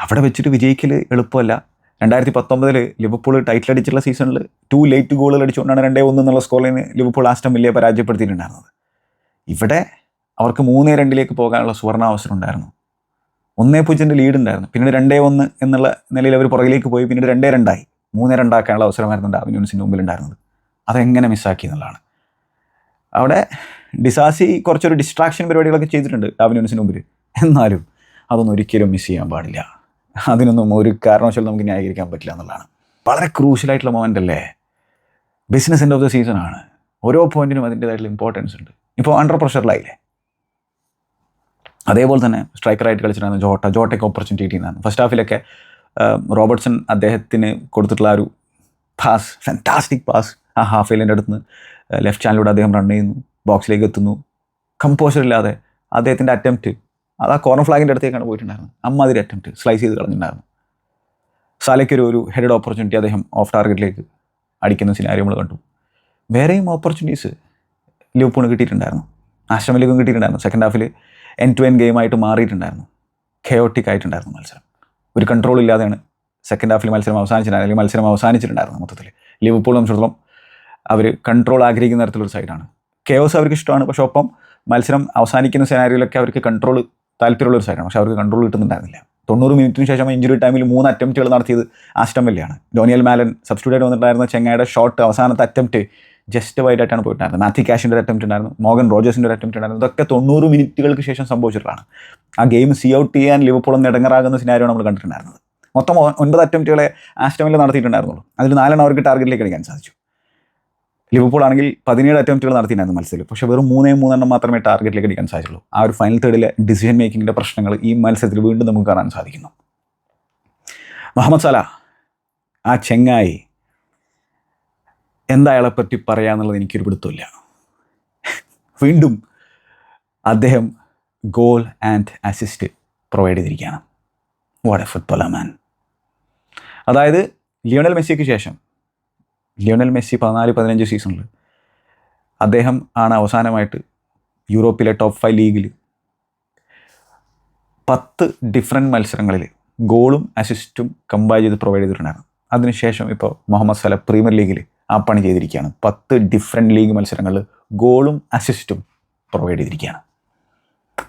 S1: അവിടെ വെച്ചിട്ട് വിജയിക്കൽ എളുപ്പമല്ല. രണ്ടായിരത്തി പത്തൊമ്പതിൽ ലിവർപൂൾ ടൈറ്റിൽ അടിച്ചുള്ള സീസണിൽ ടു ലേറ്റ് ഗോളുകൾ അടിച്ചുകൊണ്ടാണ് രണ്ടേ ഒന്ന് എന്നുള്ള സ്കോറിന് ലിവർപൂൾ ആസ്റ്റം വില്ലയെ പരാജയപ്പെടുത്തിയിട്ടുണ്ടായിരുന്നത്. ഇവിടെ അവർക്ക് മൂന്നേ രണ്ടിലേക്ക് പോകാനുള്ള സുവർണാവസരം ഉണ്ടായിരുന്നു. ഒന്നേ പൂജ്യന്റെ ലീഡ് ഉണ്ടായിരുന്നു. പിന്നീട് രണ്ടേ ഒന്ന് എന്നുള്ള നിലയിൽ അവർ പുറകിലേക്ക് പോയി. പിന്നീട് രണ്ടേ രണ്ടായി. മൂന്നേ രണ്ടാക്കാനുള്ള അവസരമായിരുന്നു ഡാവിൻ മുമ്പിൽ ഉണ്ടായിരുന്നത്. അതെങ്ങനെ മിസ്സാക്കി എന്നുള്ളതാണ്. അവിടെ ഡിസാസി കുറച്ചൊരു ഡിസ്ട്രാക്ഷൻ പരിപാടികളൊക്കെ ചെയ്തിട്ടുണ്ട് ഡാവിനോൻസിന് മുമ്പിൽ എന്നാലും അതൊന്നും ഒരിക്കലും മിസ് ചെയ്യാൻ പാടില്ല. അതിനൊന്നും ഒരു കാരണവശാലും നമുക്ക് ന്യായീകരിക്കാൻ പറ്റില്ല എന്നുള്ളതാണ്. വളരെ ക്രൂഷ്യലായിട്ടുള്ള മൊമെന്റ് അല്ലേ? Business end of the season ആണ്. ഓരോ പോയിന്റിനും അതിന്റേതായിട്ടുള്ള ഇമ്പോർട്ടൻസ് ഉണ്ട്. ഇപ്പോൾ അണ്ടർ പ്രഷറിലായില്ലേ അതേപോലെ തന്നെ സ്ട്രൈക്കറായിട്ട് കളിച്ചിട്ടാണ് ജോട്ട ജോട്ടയ്ക്ക് ഓപ്പർച്യൂണിറ്റി കിട്ടിയിരുന്നാണ് ഫസ്റ്റ് ഹാഫിലൊക്കെ റോബർട്ട്സൺ അദ്ദേഹത്തിന് കൊടുത്തിട്ടുള്ള ഒരു പാസ് ഫാന്റാസ്റ്റിക് പാസ് ആ ഹാഫ് ഫെയിലിന്റെ അടുത്ത് നിന്ന് ലെഫ്റ്റ് ചാനലിലൂടെ അദ്ദേഹം റൺ ചെയ്യുന്നു ബോക്സിലേക്ക് എത്തുന്നു. കമ്പോസർ ഇല്ലാതെ അദ്ദേഹത്തിന്റെ അറ്റംപ്റ്റ് അത് ആ കോർണർ ഫ്ലാഗിന്റെ അടുത്തേക്കാണ് പോയിട്ടുണ്ടായിരുന്നത്. അമ്മാതിരി അറ്റംപ്റ്റ് സ്ലൈസ് ചെയ്ത് കളഞ്ഞിട്ടുണ്ടായിരുന്നു. സാലയ്ക്കൊരു ഒരു ഹെഡഡ് ഓപ്പർച്യൂണിറ്റി അദ്ദേഹം ഓഫ് ടാർഗറ്റിലേക്ക് അടിക്കുന്ന സിനാരി നമ്മൾ കണ്ടു. വേറെയും ഓപ്പർച്യൂണിറ്റീസ് ലിവർപൂളിന് കിട്ടിയിട്ടുണ്ടായിരുന്നു. ആശ്രമിലേക്കും കിട്ടിയിട്ടുണ്ടായിരുന്നു. സെക്കൻഡ് ഹാഫിൽ എൻ ടു എൻ ഗെയിമായിട്ട് മാറിയിട്ടുണ്ടായിരുന്നു. കെയോട്ടിക് ആയിട്ടുണ്ടായിരുന്നു മത്സരം. ഒരു കൺട്രോൾ ഇല്ലാതെയാണ് സെക്കൻഡ് ഹാഫിൽ മത്സരം അവസാനിച്ചിട്ടുണ്ടായിരുന്നു അല്ലെങ്കിൽ മത്സരം അവസാനിച്ചിട്ടുണ്ടായിരുന്നു മൊത്തത്തിൽ ലിവർപൂൾ സംബന്ധിച്ചിടത്തോളം അവർ കൺട്രോൾ ആഗ്രഹിക്കുന്ന തരത്തിലൊരു സൈഡാണ് കേവസ് അവർക്ക് ഇഷ്ടമാണ് പക്ഷെ ഒപ്പം മത്സരം അവസാനിക്കുന്ന സെനാരിയിലൊക്കെ അവർക്ക് കൺട്രോൾ താല്പര്യമുള്ള ഒരു സൈഡാണ് പക്ഷെ അവർക്ക് കൺട്രോൾ കിട്ടുന്നുണ്ടായിരുന്നില്ല. തൊണ്ണൂറ് മിനിറ്റിന് ശേഷം ഇഞ്ചുറി ടൈമിൽ മൂന്ന് അറ്റംപ്റ്റുകൾ നടത്തിയത് ആസ്റ്റം വില്ലയാണ് ഡോനിയൽ മാലൻ സബ്സ്റ്റിറ്റ്യൂട്ട് വന്നിട്ടുണ്ടായിരുന്ന ചെങ്ങായുടെ ഷോട്ട് അവസാനത്തെ അറ്റംപ്റ്റ് ജസ്റ്റ് വൈഡായിട്ടാണ് പോയിട്ടുണ്ടായിരുന്നത്. മാത്യു കാഷിന്റെ ഒരു അറ്റംപ്റ്റ് ഉണ്ടായിരുന്നു മോഗൻ റോജേഴ്സിന്റെ ഒരു അറ്റംപ്റ്റ് ഉണ്ടായിരുന്നു. ഇതൊക്കെ തൊണ്ണൂറ് മിനിറ്റുകൾക്ക് ശേഷം സംഭവിച്ചിട്ടുള്ളതാണ്. ആ ഗെയിം സി ഔട്ട് ചെയ്യാൻ ലിവർപൂൾ നെടങ്ങറാകുന്ന സിനാരിയാണ് സിനാരിയോ നമ്മൾ കണ്ടിട്ടുണ്ടായിരുന്നത്. മൊത്തം ഒൻപത് അറ്റംപ്റ്റുകളെ ആസ്റ്റമിൽ നടത്തിയിട്ടുണ്ടായിരുന്നുള്ളൂ. അതിൽ നാലെണ്ണം അവർക്ക് ടാർഗറ്റിലേക്ക് അടിക്കാൻ സാധിച്ചു. ലിവർപൂൾ ആണെങ്കിൽ പതിനേഴ് അറ്റംപ്റ്റുകൾ നടത്തിയിട്ടുണ്ടായിരുന്നു മത്സരത്തിൽ. പക്ഷേ വെറും മൂന്നേ മൂന്നെണ്ണം മാത്രമേ ടാർഗറ്റിലേക്ക് അടിക്കാൻ സാധിച്ചുള്ളൂ. ആ ഒരു ഫൈനൽ തേർഡിലെ ഡിസിഷൻ മേക്കിങ്ങിന്റെ പ്രശ്നങ്ങൾ ഈ മത്സരത്തിൽ വീണ്ടും നമുക്ക് കാണാൻ സാധിക്കുന്നു. മുഹമ്മദ് സല ആ ചെങ്ങായി എന്താ അയാളെ പറ്റി പറയാന്നുള്ളത് എനിക്കൊരു പിടുത്തമില്ല. വീണ്ടും അദ്ദേഹം ഗോൾ ആൻഡ് അസിസ്റ്റ് പ്രൊവൈഡ് ചെയ്തിരിക്കുകയാണ്. വാട്ട് എ ഫുട്ബോളർ മാൻ അതായത് ലിയോണൽ മെസ്സിക്ക് ശേഷം ലിയോണൽ മെസ്സി പതിനാല് പതിനഞ്ച് സീസണിൽ അദ്ദേഹം ആണ് അവസാനമായിട്ട് യൂറോപ്പിലെ ടോപ്പ് ഫൈവ് ലീഗിൽ പത്ത് ഡിഫറെന്റ് മത്സരങ്ങളിൽ ഗോളും അസിസ്റ്റും കമ്പയർ ചെയ്ത് പ്രൊവൈഡ് ചെയ്തിട്ടുണ്ടായിരുന്നു. അതിനുശേഷം ഇപ്പോൾ മുഹമ്മദ് സല പ്രീമിയർ ലീഗിൽ ആ പണി ചെയ്തിരിക്കുകയാണ്. പത്ത് ഡിഫറെന്റ് ലീഗ് മത്സരങ്ങളിൽ ഗോളും അസിസ്റ്റും പ്രൊവൈഡ് ചെയ്തിരിക്കുകയാണ്.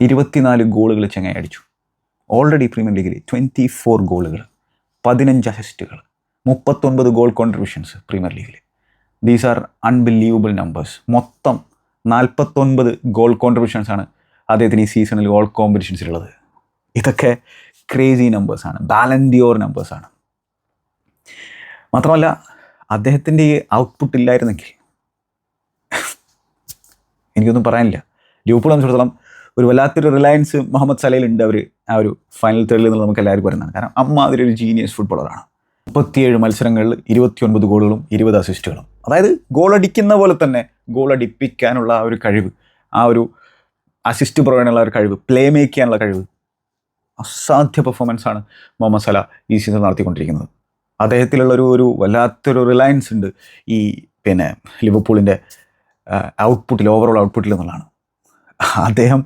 S1: ഇരുപത്തിനാല് ഗോളുകൾ ചെങ്ങായി അടിച്ചു. ഓൾറെഡി പ്രീമിയർ ലീഗിൽ ട്വന്റി ഫോർ ഗോളുകൾ പതിനഞ്ച് അസിസ്റ്റുകൾ മുപ്പത്തൊൻപത് ഗോൾ കോൺട്രിബ്യൂഷൻസ് പ്രീമിയർ ലീഗിൽ ദീസ് ആർ അൺബിലീവബിൾ നമ്പേഴ്സ് മൊത്തം നാൽപ്പത്തൊൻപത് ഗോൾ കോൺട്രിബ്യൂഷൻസ് ആണ് അദ്ദേഹത്തിന് ഈ സീസണിൽ ഗോൾ കോമ്പറ്റീഷൻസിലുള്ളത് ഇതൊക്കെ ക്രേസി നമ്പേഴ്സാണ് ബാലൻഡിയോർ നമ്പേഴ്സാണ് മാത്രമല്ല അദ്ദേഹത്തിന്റെ ഈ ഔട്ട്പുട്ട് ഇല്ലായിരുന്നെങ്കിൽ എനിക്കൊന്നും പറയാനില്ല. ലിവർപൂൾ സംബന്ധിച്ചിടത്തോളം ഒരു വല്ലാത്തൊരു റിലയൻസ് മുഹമ്മദ് സലയിലുണ്ട് അവർ ആ ഒരു ഫൈനൽ തേർഡിൽ നിന്ന് നമുക്ക് എല്ലാവർക്കും പറയുന്നതാണ് കാരണം അമ്മാതിരി ഒരു ജീനിയസ് ഫുട്ബോളറാണ് മുപ്പത്തിയേഴ് മത്സരങ്ങളിൽ ഇരുപത്തിയൊൻപത് ഗോളുകളും ഇരുപത് അസിസ്റ്റുകളും അതായത് ഗോളടിക്കുന്ന പോലെ തന്നെ ഗോളടിപ്പിക്കാനുള്ള ആ ഒരു കഴിവ് ആ ഒരു അസിസ്റ്റ് പറയാനുള്ള ഒരു കഴിവ് പ്ലേ മേക്ക് ചെയ്യാനുള്ള കഴിവ്. അസാധ്യ പെർഫോമൻസാണ് മുഹമ്മദ് സല ഈ സീസൺ നടത്തിക്കൊണ്ടിരിക്കുന്നത്. അദ്ദേഹത്തിലുള്ളൊരു ഒരു വല്ലാത്തൊരു റിലയൻസ് ഉണ്ട് ഈ പിന്നെ ലിവർപൂളിന്റെ ഔട്ട്പുട്ടിൽ ഓവറോൾ ഔട്ട്പുട്ടിൽ എന്നുള്ളതാണ്. അദ്ദേഹം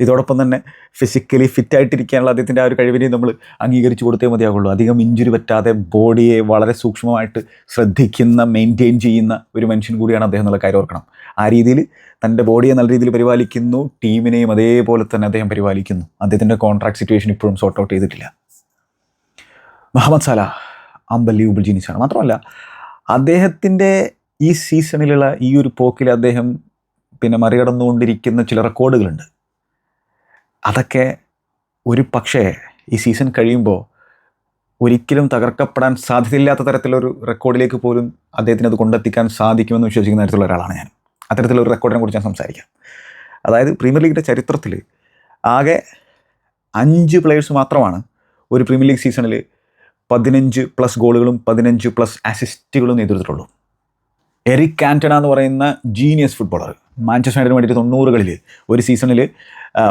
S1: ഇതോടൊപ്പം തന്നെ ഫിസിക്കലി ഫിറ്റായിട്ടിരിക്കാനുള്ള അദ്ദേഹത്തിന്റെ ആ ഒരു കഴിവിനെ നമ്മൾ അംഗീകരിച്ചു കൊടുത്തേ മതിയാകുള്ളൂ അധികം ഇഞ്ചുറി പറ്റാതെ ബോഡിയെ വളരെ സൂക്ഷ്മമായിട്ട് ശ്രദ്ധിക്കുന്ന മെയിന്റെയിൻ ചെയ്യുന്ന ഒരു മനുഷ്യൻ കൂടിയാണ് അദ്ദേഹം എന്നുള്ള കാര്യം ഓർക്കണം. ആ രീതിയിൽ തന്റെ ബോഡിയെ നല്ല രീതിയിൽ പരിപാലിക്കുന്നു ടീമിനെയും അതേപോലെ തന്നെ അദ്ദേഹം പരിപാലിക്കുന്നു. അദ്ദേഹത്തിന്റെ കോൺട്രാക്ട് സിറ്റുവേഷൻ ഇപ്പോഴും സോർട്ട് ഔട്ട് ചെയ്തിട്ടില്ല. മുഹമ്മദ് സല അമ്പലീവബിൾ ജീനിസാണ് മാത്രമല്ല അദ്ദേഹത്തിന്റെ ഈ സീസണിലുള്ള ഈ ഒരു പോക്കിൽ അദ്ദേഹം പിന്നെ മറികടന്നുകൊണ്ടിരിക്കുന്ന ചില റെക്കോർഡുകളുണ്ട് അതൊക്കെ ഒരു പക്ഷേ ഈ സീസൺ കഴിയുമ്പോൾ ഒരിക്കലും തകർക്കപ്പെടാൻ സാധ്യതയില്ലാത്ത തരത്തിലൊരു റെക്കോർഡിലേക്ക് പോലും അദ്ദേഹത്തിന് അത് കൊണ്ടെത്തിക്കാൻ സാധിക്കുമെന്ന് വിശ്വസിക്കുന്ന തരത്തിലുള്ള ഒരാളാണ് ഞാൻ. അത്തരത്തിലൊരു റെക്കോർഡിനെ കുറിച്ച് ഞാൻ സംസാരിക്കാം. അതായത് പ്രീമിയർ ലീഗിന്റെ ചരിത്രത്തിൽ ആകെ അഞ്ച് പ്ലെയേഴ്സ് മാത്രമാണ് ഒരു പ്രീമിയർ ലീഗ് സീസണിൽ പതിനഞ്ച് പ്ലസ് ഗോളുകളും പതിനഞ്ച് പ്ലസ് അസിസ്റ്റുകളും നേതൃത്വമുള്ളൂ എറിക് കാന്റണ എന്ന് പറയുന്ന ജീനിയസ് ഫുട്ബോളർ മാഞ്ചസ്റ്റർ യുണൈറ്റഡിന് വേണ്ടിയിട്ട് തൊണ്ണൂറുകളിൽ ഒരു സീസണിൽ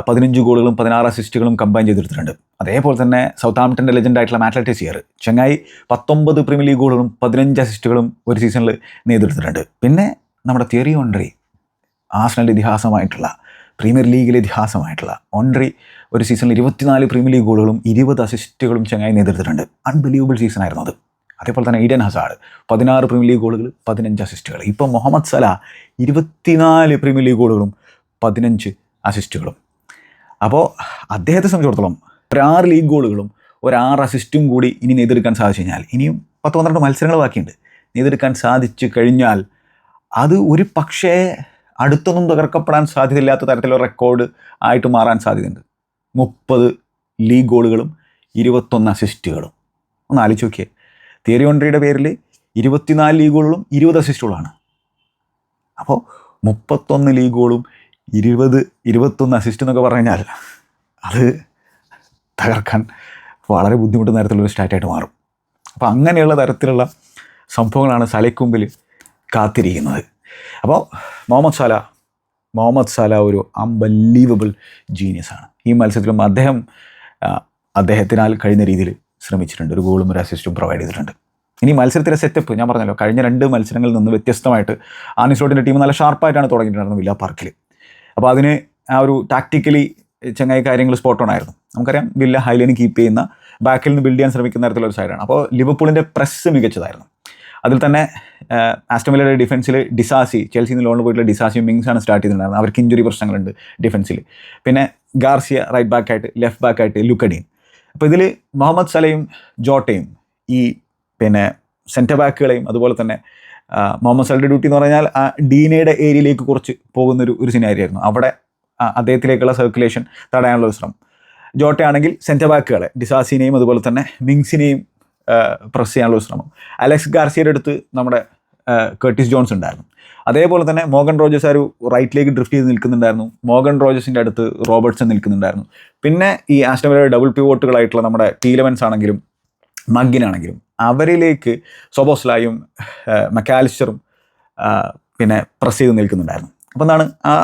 S1: പതിനഞ്ച് ഗോളുകളും പതിനാറ് അസിസ്റ്റുകളും കമ്പൈൻ ചെയ്തെടുത്തിട്ടുണ്ട്. അതേപോലെ തന്നെ സൗത്ത് ആംപ്ടന്റെ ലെജൻഡ് ആയിട്ടുള്ള മാറ്റ്ലറ്റിസിയർ ചെങ്ങായി പത്തൊമ്പത് പ്രീമിയർ ലീഗ് ഗോളുകളും പതിനഞ്ച് അസിസ്റ്റുകളും ഒരു സീസണിൽ നേതൃത്വത്തിലുണ്ട് പിന്നെ നമ്മുടെ തിയറി ഓൺട്രി ആസ്നലിന്റെ ഇതിഹാസമായിട്ടുള്ള പ്രീമിയർ ലീഗിലെ ഇതിഹാസമായിട്ടുള്ള ഓൺട്രി ഒരു സീസണിൽ ഇരുപത്തിനാല് പ്രീമിയർ ലീഗ് ഗോളുകളും ഇരുപത് അസിസ്റ്റുകളും ചെങ്ങായി നേതൃത്വത്തിലുണ്ട് അൺബിലീവബിൾ സീസൺ ആയിരുന്നു അത്. അതേപോലെ തന്നെ ഈഡൻ ഹസാഡ് പതിനാറ് പ്രീമിയർ ലീഗ് ഗോളുകൾ പതിനഞ്ച് അസിസ്റ്റുകൾ ഇപ്പോൾ മുഹമ്മദ് സല ഇരുപത്തിനാല് പ്രീമിയർ ലീഗ് ഗോളുകളും പതിനഞ്ച് അസിസ്റ്റുകളും അപ്പോൾ അദ്ദേഹത്തെ സംബന്ധിച്ചിടത്തോളം ഒരാറ് ലീഗ് ഗോളുകളും ഒരാറ് അസിസ്റ്റും കൂടി ഇനി നെയ്തെടുക്കാൻ സാധിച്ചു കഴിഞ്ഞാൽ ഇനിയും പത്ത് പന്ത്രണ്ട് മത്സരങ്ങൾ ബാക്കിയുണ്ട്. നെയ്തെടുക്കാൻ സാധിച്ചു കഴിഞ്ഞാൽ അത് ഒരു പക്ഷേ അടുത്തൊന്നും തകർക്കപ്പെടാൻ സാധ്യതയില്ലാത്ത തരത്തിലുള്ള റെക്കോർഡ് ആയിട്ട് മാറാൻ സാധ്യതയുണ്ട്. മുപ്പത് ലീഗ് ഗോളുകളും ഇരുപത്തൊന്ന് അസിസ്റ്റുകളും ഒന്ന് ആലോചിച്ച് നോക്കിയേ. തിയറി ഓൺട്രിയുടെ പേരിൽ ഇരുപത്തിനാല് ലീഗുകളിലും ഇരുപത് അസിസ്റ്റുകളാണ് അപ്പോൾ മുപ്പത്തൊന്ന് ലീഗുകളും ഇരുപത് ഇരുപത്തൊന്ന് അസിസ്റ്റ് എന്നൊക്കെ പറഞ്ഞു കഴിഞ്ഞാൽ അത് തകർക്കാൻ വളരെ ബുദ്ധിമുട്ടുന്ന തരത്തിലുള്ള സ്റ്റാറ്റായിട്ട് മാറും. അപ്പോൾ അങ്ങനെയുള്ള തരത്തിലുള്ള സംഭവങ്ങളാണ് സലയ്ക്കുമ്പിൽ കാത്തിരിക്കുന്നത്. അപ്പോൾ മുഹമ്മദ് സാല മുഹമ്മദ് സാല ഒരു അൺബലീവബിൾ ജീനിയസാണ് ഈ മത്സരത്തിലും അദ്ദേഹം അദ്ദേഹത്തിനാൽ കഴിയുന്ന രീതിയിൽ ശ്രമിച്ചിട്ടുണ്ട്. ഒരു ഗോളും ഒരു അസിസ്റ്റും പ്രൊവൈഡ് ചെയ്തിട്ടുണ്ട്. ഇനി മത്സരത്തിലെ സെറ്റപ്പ് ഞാൻ പറഞ്ഞല്ലോ കഴിഞ്ഞ രണ്ട് മത്സരങ്ങളിൽ നിന്ന് വ്യത്യസ്തമായിട്ട് ആനിസ്ലോട്ടിന്റെ ടീം നല്ല ഷാർപ്പായിട്ടാണ് തുടങ്ങിയിട്ടുണ്ടായിരുന്നത് വില്ല പാർക്കിൽ അപ്പോൾ അതിന് ആ ഒരു ടാക്ടിക്കലി ചങ്ങായി കാര്യങ്ങൾ സ്പോട്ട് ഓൺ ആയിരുന്നു. നമുക്കറിയാം വില്ല ഹൈലൈന് കീപ്പ് ചെയ്യുന്ന ബാക്കിൽ നിന്ന് ബിൽഡ് ചെയ്യാൻ ശ്രമിക്കുന്ന തരത്തിലുള്ള ഒരു സൈഡാണ് അപ്പോൾ ലിവർപൂളിന്റെ പ്രസ് മികച്ചതായിരുന്നു. അതിൽ തന്നെ ആസ്റ്റമിലയുടെ ഡിഫൻസിൽ ഡിസാസി ചെൽസിന്ന് ലോണിൽ പോയിട്ടുള്ള ഡിസാസിയും ആണ് സ്റ്റാർട്ട് ചെയ്തിട്ടുണ്ടായിരുന്നത്. അവർക്ക് ഇഞ്ചുറി പ്രശ്നങ്ങളുണ്ട് ഡിഫൻസിൽ പിന്നെ ഗാർസിയ റൈറ്റ് ബാക്കായിട്ട് ലെഫ്റ്റ് ബാക്കായിട്ട് ലുക്കഡീൻ അപ്പോൾ ഇതിൽ മുഹമ്മദ് സലയും ജോട്ടയും ഈ പിന്നെ സെന്റർ ബാക്കുകളെയും അതുപോലെ തന്നെ മുഹമ്മദ് സലയുടെ ഡ്യൂട്ടി എന്ന് പറഞ്ഞാൽ ആ ഡീനയുടെ ഏരിയയിലേക്ക് കുറച്ച് പോകുന്നൊരു ഒരു സിനാരി ആയിരുന്നു അവിടെ അദ്ദേഹത്തിലേക്കുള്ള സർക്കുലേഷൻ തടയാനുള്ള ഒരു ശ്രമം. ജോട്ടയാണെങ്കിൽ സെന്റർ ബാക്കുകളെ ഡിസാസിനെയും അതുപോലെ തന്നെ മിങ്സിനെയും പ്രസ് ചെയ്യാനുള്ള ശ്രമം. അലക്സ് ഗാർസിയുടെ അടുത്ത് നമ്മുടെ കേർട്ടിസ് ജോൺസ് ഉണ്ടായിരുന്നു. അതേപോലെ തന്നെ മോഗൻ റോജേഴ്സ് ആ ഒരു റൈറ്റിലേക്ക് ഡ്രിഫ്റ്റ് ചെയ്ത് നിൽക്കുന്നുണ്ടായിരുന്നു. മോഗൻ റോജേഴ്സിന്റെ അടുത്ത് റോബർട്ട്സൺ നിൽക്കുന്നുണ്ടായിരുന്നു. പിന്നെ ഈ ആസ്റ്റമിലെ ഡബിൾ പിവോട്ടുകളായിട്ടുള്ള നമ്മുടെ ടീലവൻസ് ആണെങ്കിലും മഗ്ഗിനാണെങ്കിലും അവരിലേക്ക് സൊബോസ്ലായും മെക്കാലിസ്റ്ററും പിന്നെ പ്രസ് ചെയ്ത് നിൽക്കുന്നുണ്ടായിരുന്നു. അപ്പോൾ എന്താണ് ആ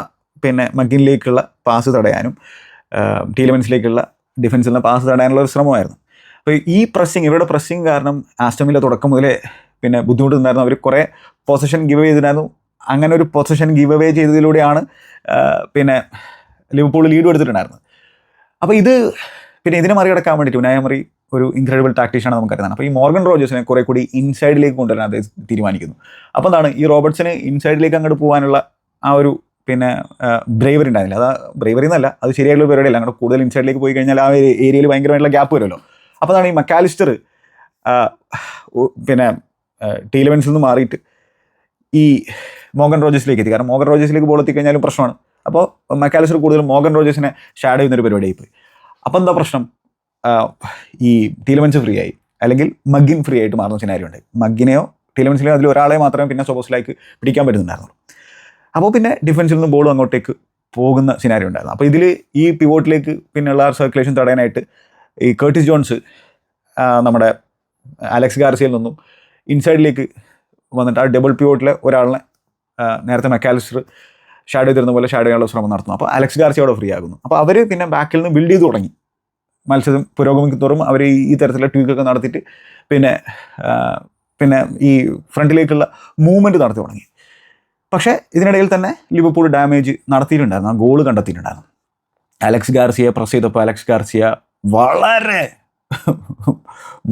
S1: പിന്നെ മഗ്ഗിനിലേക്കുള്ള പാസ് തടയാനും ടീലമെൻസിലേക്കുള്ള ഡിഫൻസിൽ നിന്ന് പാസ് തടയാനുള്ള ഒരു ശ്രമമായിരുന്നു. അപ്പോൾ ഈ പ്രസ്സിങ് ഇവരുടെ പ്രസ്സിങ് കാരണം ആസ്റ്റമിലെ തുടക്കം മുതലേ പിന്നെ ബുദ്ധിമുട്ടുണ്ടായിരുന്നു. അവർ കുറേ പൊസിഷൻ ഗിവ് ചെയ്തിരുന്നു അങ്ങനെ ഒരു പൊസിഷൻ ഗിവ് അവേ ചെയ്തതിലൂടെയാണ് പിന്നെ ലിവർപൂൾ ലീഡ് എടുത്തിട്ടുണ്ടായിരുന്നത്. അപ്പോൾ ഇത് പിന്നെ ഇതിനെ മറികടക്കാൻ വേണ്ടിയിട്ട് ഉനായമറി ഒരു ഇൻക്രെഡിബിൾ ടാക്ടീഷാണ് നമുക്കറിയാം അപ്പോൾ ഈ മോർഗൻ റോജേഴ്സിനെ കുറെ കൂടി ഇൻസൈഡിലേക്ക് കൊണ്ടുവരാൻ അദ്ദേഹം തീരുമാനിക്കുന്നു. അപ്പോൾ എന്താണ് ഈ റോബർട്ട്സിന് ഇൻസൈഡിലേക്ക് അങ്ങോട്ട് പോകാനുള്ള ആ ഒരു പിന്നെ ബ്രേവറി ഉണ്ടായിരുന്നില്ല. അത് ബ്രേവറി എന്നല്ല അത് ശരിയായിട്ടുള്ള പരിപാടിയല്ല അങ്ങോട്ട് കൂടുതൽ ഇൻസൈഡിലേക്ക് പോയി കഴിഞ്ഞാൽ ആ ഏരിയയിൽ ഭയങ്കരമായിട്ടുള്ള ഗ്യാപ്പ് വരുമല്ലോ. അപ്പോൾ അതാണ് ഈ മക്കാലിസ്റ്റർ പിന്നെ ടീലവൻസിൽ നിന്ന് മാറിയിട്ട് ഈ മോഗൻ റോജേഴ്സിലേക്ക് എത്തി. കാരണം മോഗൻ റോജേഴ്സിലേക്ക് ബോൾ എത്തിക്കഴിഞ്ഞാലും പ്രശ്നമാണ്. അപ്പോൾ മെക്കാലിസ്റ്റർ കൂടുതലും മോഗൻ റോജേഴ്സിനെ ഷാഡോ ചെയ്യുന്നൊരു പരിപാടിയായി പോയി. അപ്പോൾ എന്താ പ്രശ്നം? ഈ ഈ ടീലമെൻസ് ഫ്രീ ആയി. അല്ലെങ്കിൽ മഗ്ഗിൻ ഫ്രീ ആയിട്ട് മാറുന്ന സിനാരി ഉണ്ട്. മഗ്ഗിനെയോ ടീലമെൻസിലെയോ അതിൽ ഒരാളെ മാത്രമേ പിന്നെ സോബോസിലേക്ക് പിടിക്കാൻ പറ്റുന്നുണ്ടായിരുന്നുള്ളൂ. അപ്പോൾ പിന്നെ ഡിഫൻസിൽ നിന്ന് ബോൾ അങ്ങോട്ടേക്ക് പോകുന്ന സിനാരി ഉണ്ടായിരുന്നു. അപ്പോൾ ഇതിൽ ഈ പിവോട്ടിലേക്ക് പിന്നെയുള്ള സർക്കുലേഷൻ തടയാനായിട്ട് ഈ കേർട്ടിസ് ജോൺസ് നമ്മുടെ അലക്സ് ഗാർസിയിൽ നിന്നും ഇൻസൈഡിലേക്ക് വന്നിട്ട് ആ ഡബിൾ പിവോട്ടിലെ ഒരാളിനെ നേരത്തെ മെക്കാലിസ്റ്റർ ഷാഡോ ചെയ്തിരുന്ന പോലെ ഷാഡോ ചെയ്യാനുള്ള ശ്രമം നടത്തുന്നു. അപ്പോൾ അലക്സ് ഗാർസി അവിടെ ഫ്രീ ആകുന്നു. അപ്പോൾ അവർ പിന്നെ ബാക്കിൽ നിന്ന് ബിൽഡ് ചെയ്ത് തുടങ്ങി. മത്സരം പുരോഗമിക്കുന്നതോറും അവർ ഈ തരത്തിലുള്ള ട്വീക്കൊക്കെ നടത്തിയിട്ട് പിന്നെ പിന്നെ ഈ ഫ്രണ്ടിലേക്കുള്ള മൂവ്മെന്റ് നടത്തി തുടങ്ങി. പക്ഷേ ഇതിനിടയിൽ തന്നെ ലിവർപൂൾ ഡാമേജ് നടത്തിയിട്ടുണ്ടായിരുന്നു. ആ ഗോൾ കണ്ടെത്തിയിട്ടുണ്ടായിരുന്നു. അലക്സ് ഗാർസിയ പ്രസ് ചെയ്തപ്പോൾ അലക്സ് ഗാർസിയ വളരെ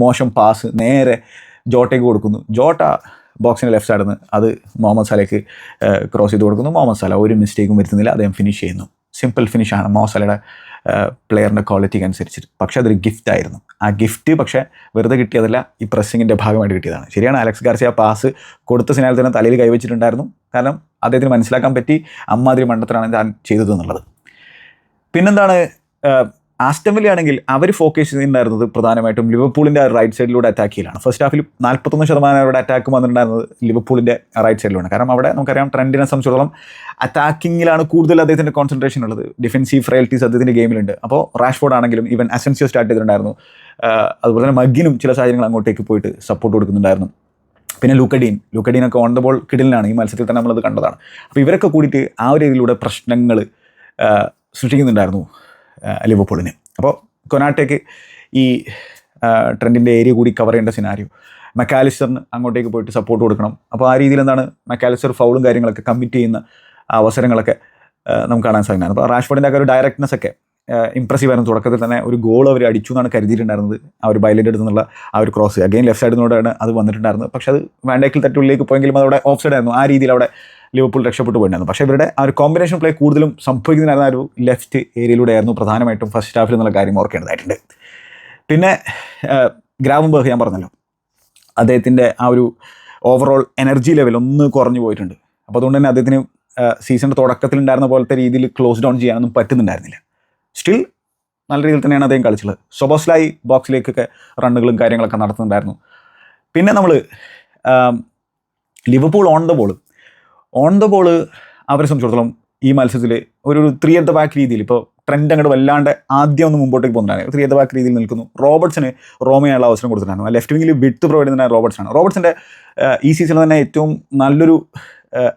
S1: മോശം പാസ് നേരെ ജോട്ടയ്ക്ക് കൊടുക്കുന്നു. ജോട്ട ബോക്സിന്റെ ലെഫ്റ്റ് സൈഡിൽ നിന്ന് അത് മുഹമ്മദ് സലയ്ക്ക് ക്രോസ് ചെയ്ത് കൊടുക്കുന്നു. മുഹമ്മദ് സല ഒരു മിസ്റ്റേക്കും വരുത്തുന്നില്ല. അദ്ദേഹം ഫിനിഷ് ചെയ്യുന്നു. സിമ്പിൾ ഫിനിഷാണ് മുഹമ്മദ് സലയുടെ പ്ലെയറിന്റെ ക്വാളിറ്റിക്ക് അനുസരിച്ചിട്ട്. പക്ഷേ അതൊരു ഗിഫ്റ്റ് ആയിരുന്നു. ആ ഗിഫ്റ്റ് പക്ഷേ വെറുതെ കിട്ടിയതല്ല ഈ പ്രസ്സിങ്ങിന്റെ ഭാഗമായിട്ട് കിട്ടിയതാണ്. ശരിയാണ് അലക്സ് ഗാർസിയ പാസ് കൊടുത്ത സിനിമയിൽ തന്നെ തലയിൽ കൈവച്ചിട്ടുണ്ടായിരുന്നു. കാരണം അദ്ദേഹത്തിന് മനസ്സിലാക്കാൻ പറ്റി അമ്മാതിരി മണ്ഡത്തിലാണ് താൻ ചെയ്തത് എന്നുള്ളത്. പിന്നെന്താണ് ആസ്റ്റമിലി ആണെങ്കിൽ അവർ ഫോക്കസ് ചെയ്തിട്ടുണ്ടായിരുന്നത് പ്രധാനമായിട്ടും ലിവർപൂളിന്റെ റൈറ്റ് സൈഡിലൂടെ അറ്റാക്ക് ചെയ്യലാണ്. ഫസ്റ്റ് ഹാഫിൽ നാൽപ്പത്തൊന്ന് ശതമാനം അവരുടെ അറ്റാക്ക് വന്നിട്ടുണ്ടായിരുന്നത് ലിവർപൂളിന്റെ റൈറ്റ് സൈഡിലാണ് കാരണം അവിടെ നമുക്കറിയാം ട്രെൻഡിനെ സംബന്ധിച്ചിടത്തോളം അറ്റാക്കിങ്ങിലാണ് കൂടുതൽ അദ്ദേഹത്തിന്റെ കോൺസെൻട്രേഷൻ ഉള്ളത്. ഡിഫൻസീവ് ഫ്രയൽറ്റീസ് അദ്ദേഹത്തിന്റെ ഗെയിമിലുണ്ട് അപ്പോൾ റാഷ്ഫോർഡ് ആണെങ്കിലും ഈവൻ അസെൻസിയോ സ്റ്റാർട്ട് ചെയ്തിട്ടുണ്ടായിരുന്നു. അതുപോലെ തന്നെ മഗ്ഗിനും ചില സാഹചര്യങ്ങൾ അങ്ങോട്ടേക്ക് പോയിട്ട് സപ്പോർട്ട് കൊടുക്കുന്നുണ്ടായിരുന്നു. പിന്നെ ലൂക്കഡീൻ ലൂക്കഡീനൊക്കെ ഓൺ ദ ബോൾ കിടിലിനാണ്. ഈ മത്സരത്തിൽ തന്നെ നമ്മളത് കണ്ടതാണ്. അപ്പോൾ ഇവരൊക്കെ കൂടിയിട്ട് ആ ഒരു രീതിയിലൂടെ പ്രശ്നങ്ങൾ സൃഷ്ടിക്കുന്നുണ്ടായിരുന്നു. ലിവർപൂളിന്. അപ്പോൾ കൊനാട്ടേക്ക് ഈ ട്രെൻഡിന്റെ ഏരിയ കൂടി കവർ ചെയ്യേണ്ട സിനാരിയോ മെക്കാലിസ്റ്ററിന് അങ്ങോട്ടേക്ക് പോയിട്ട് സപ്പോർട്ട് കൊടുക്കണം. അപ്പോൾ ആ രീതിയിൽ എന്താണ് മെക്കാലിസ്റ്റർ ഫൗളും കാര്യങ്ങളൊക്കെ കമ്മിറ്റ് ചെയ്യുന്ന അവസരങ്ങളൊക്കെ നമുക്ക് കാണാൻ സാധിക്കുന്നതാണ് അപ്പോൾ റാഷ്ഫോർഡിന്റെ ഒക്കെ ഒരു ഡയറക്ട്നെസ് ഒക്കെ ഇംപ്രസീവ് ആയിരുന്നു. തുടക്കത്തിൽ തന്നെ ഒരു ഗോൾ അവർ അടിച്ചു എന്നാണ് കരുതിയിട്ടുണ്ടായിരുന്നത്. ആ ഒരു ബൈലന്റെ അടുത്ത് നിന്നുള്ള ആ ഒരു ക്രോസ് അഗെയിൻ ലെഫ്റ്റ് സൈഡിൽ നിന്നോടാണ് അത് വന്നിട്ടുണ്ടായിരുന്നത്. പക്ഷേ അത് വാൻഡേക്കിൽ തട്ടുള്ളിലേക്ക് പോയെങ്കിലും അതവിടെ ഓഫ് സൈഡ് ആയിരുന്നു. ആ രീതിയിൽ അവിടെ ലിവർപൂൾ രക്ഷപ്പെട്ടു പോയിട്ടുണ്ടായിരുന്നു. പക്ഷേ ഇവരുടെ ആ ഒരു കോമ്പിനേഷൻ പ്ലേ കൂടുതലും സംഭവിക്കുന്നതിനായിരുന്ന ആ ഒരു ലെഫ്റ്റ് ഏരിയയിലൂടെ ആയിരുന്നു പ്രധാനമായിട്ടും ഫസ്റ്റ് ഹാഫിൽ എന്നുള്ള കാര്യം ഓർക്കേണ്ടതായിട്ടുണ്ട്. പിന്നെ ഗ്രാവംബർഗ് ഞാൻ പറഞ്ഞല്ലോ. അദ്ദേഹത്തിന്റെ ആ ഒരു ഓവറോൾ എനർജി ലെവൽ ഒന്ന് കുറഞ്ഞു പോയിട്ടുണ്ട്. അപ്പോൾ അതുകൊണ്ട് തന്നെ അദ്ദേഹത്തിന് സീസണിന്റെ തുടക്കത്തിൽ ഉണ്ടായിരുന്ന പോലത്തെ രീതിയിൽ ക്ലോസ് ഡൗൺ ചെയ്യാനൊന്നും പറ്റുന്നുണ്ടായിരുന്നില്ല. സ്റ്റിൽ നല്ല രീതിയിൽ തന്നെയാണ് അദ്ദേഹം കളിച്ചുള്ളത് സൊബോസ്ലായി ബോക്സിലേക്കൊക്കെ റണ്ണുകളും കാര്യങ്ങളൊക്കെ നടത്തുന്നുണ്ടായിരുന്നു. പിന്നെ നമ്മൾ Liverpool on the ball on the ball അവരെ സംബന്ധിച്ചിടത്തോളം ഈ മത്സരത്തിൽ ഒരു ത്രീ ദ ബാക്ക് രീതിയിൽ ഇപ്പോൾ ട്രെൻഡ് അങ്ങോട്ട് വല്ലാണ്ട് ആദ്യം ഒന്ന് മുമ്പോട്ടേക്ക് പോകുന്നതാണ് ത്രീ ദ ബാക്ക് രീതിയിൽ നിൽക്കുന്നു. റോബർട്സിന് റോമയുള്ള അവസരം കൊടുത്തിട്ടുണ്ടായിരുന്നു ലെഫ്റ്റ് വിങ്ങിൽ വിട്ട് പ്രൊവൈഡ് ചെയ്യുന്ന റോബർട്സാണ് റോബർട്സിന്റെ ഈ സീസണിൽ തന്നെ ഏറ്റവും നല്ലൊരു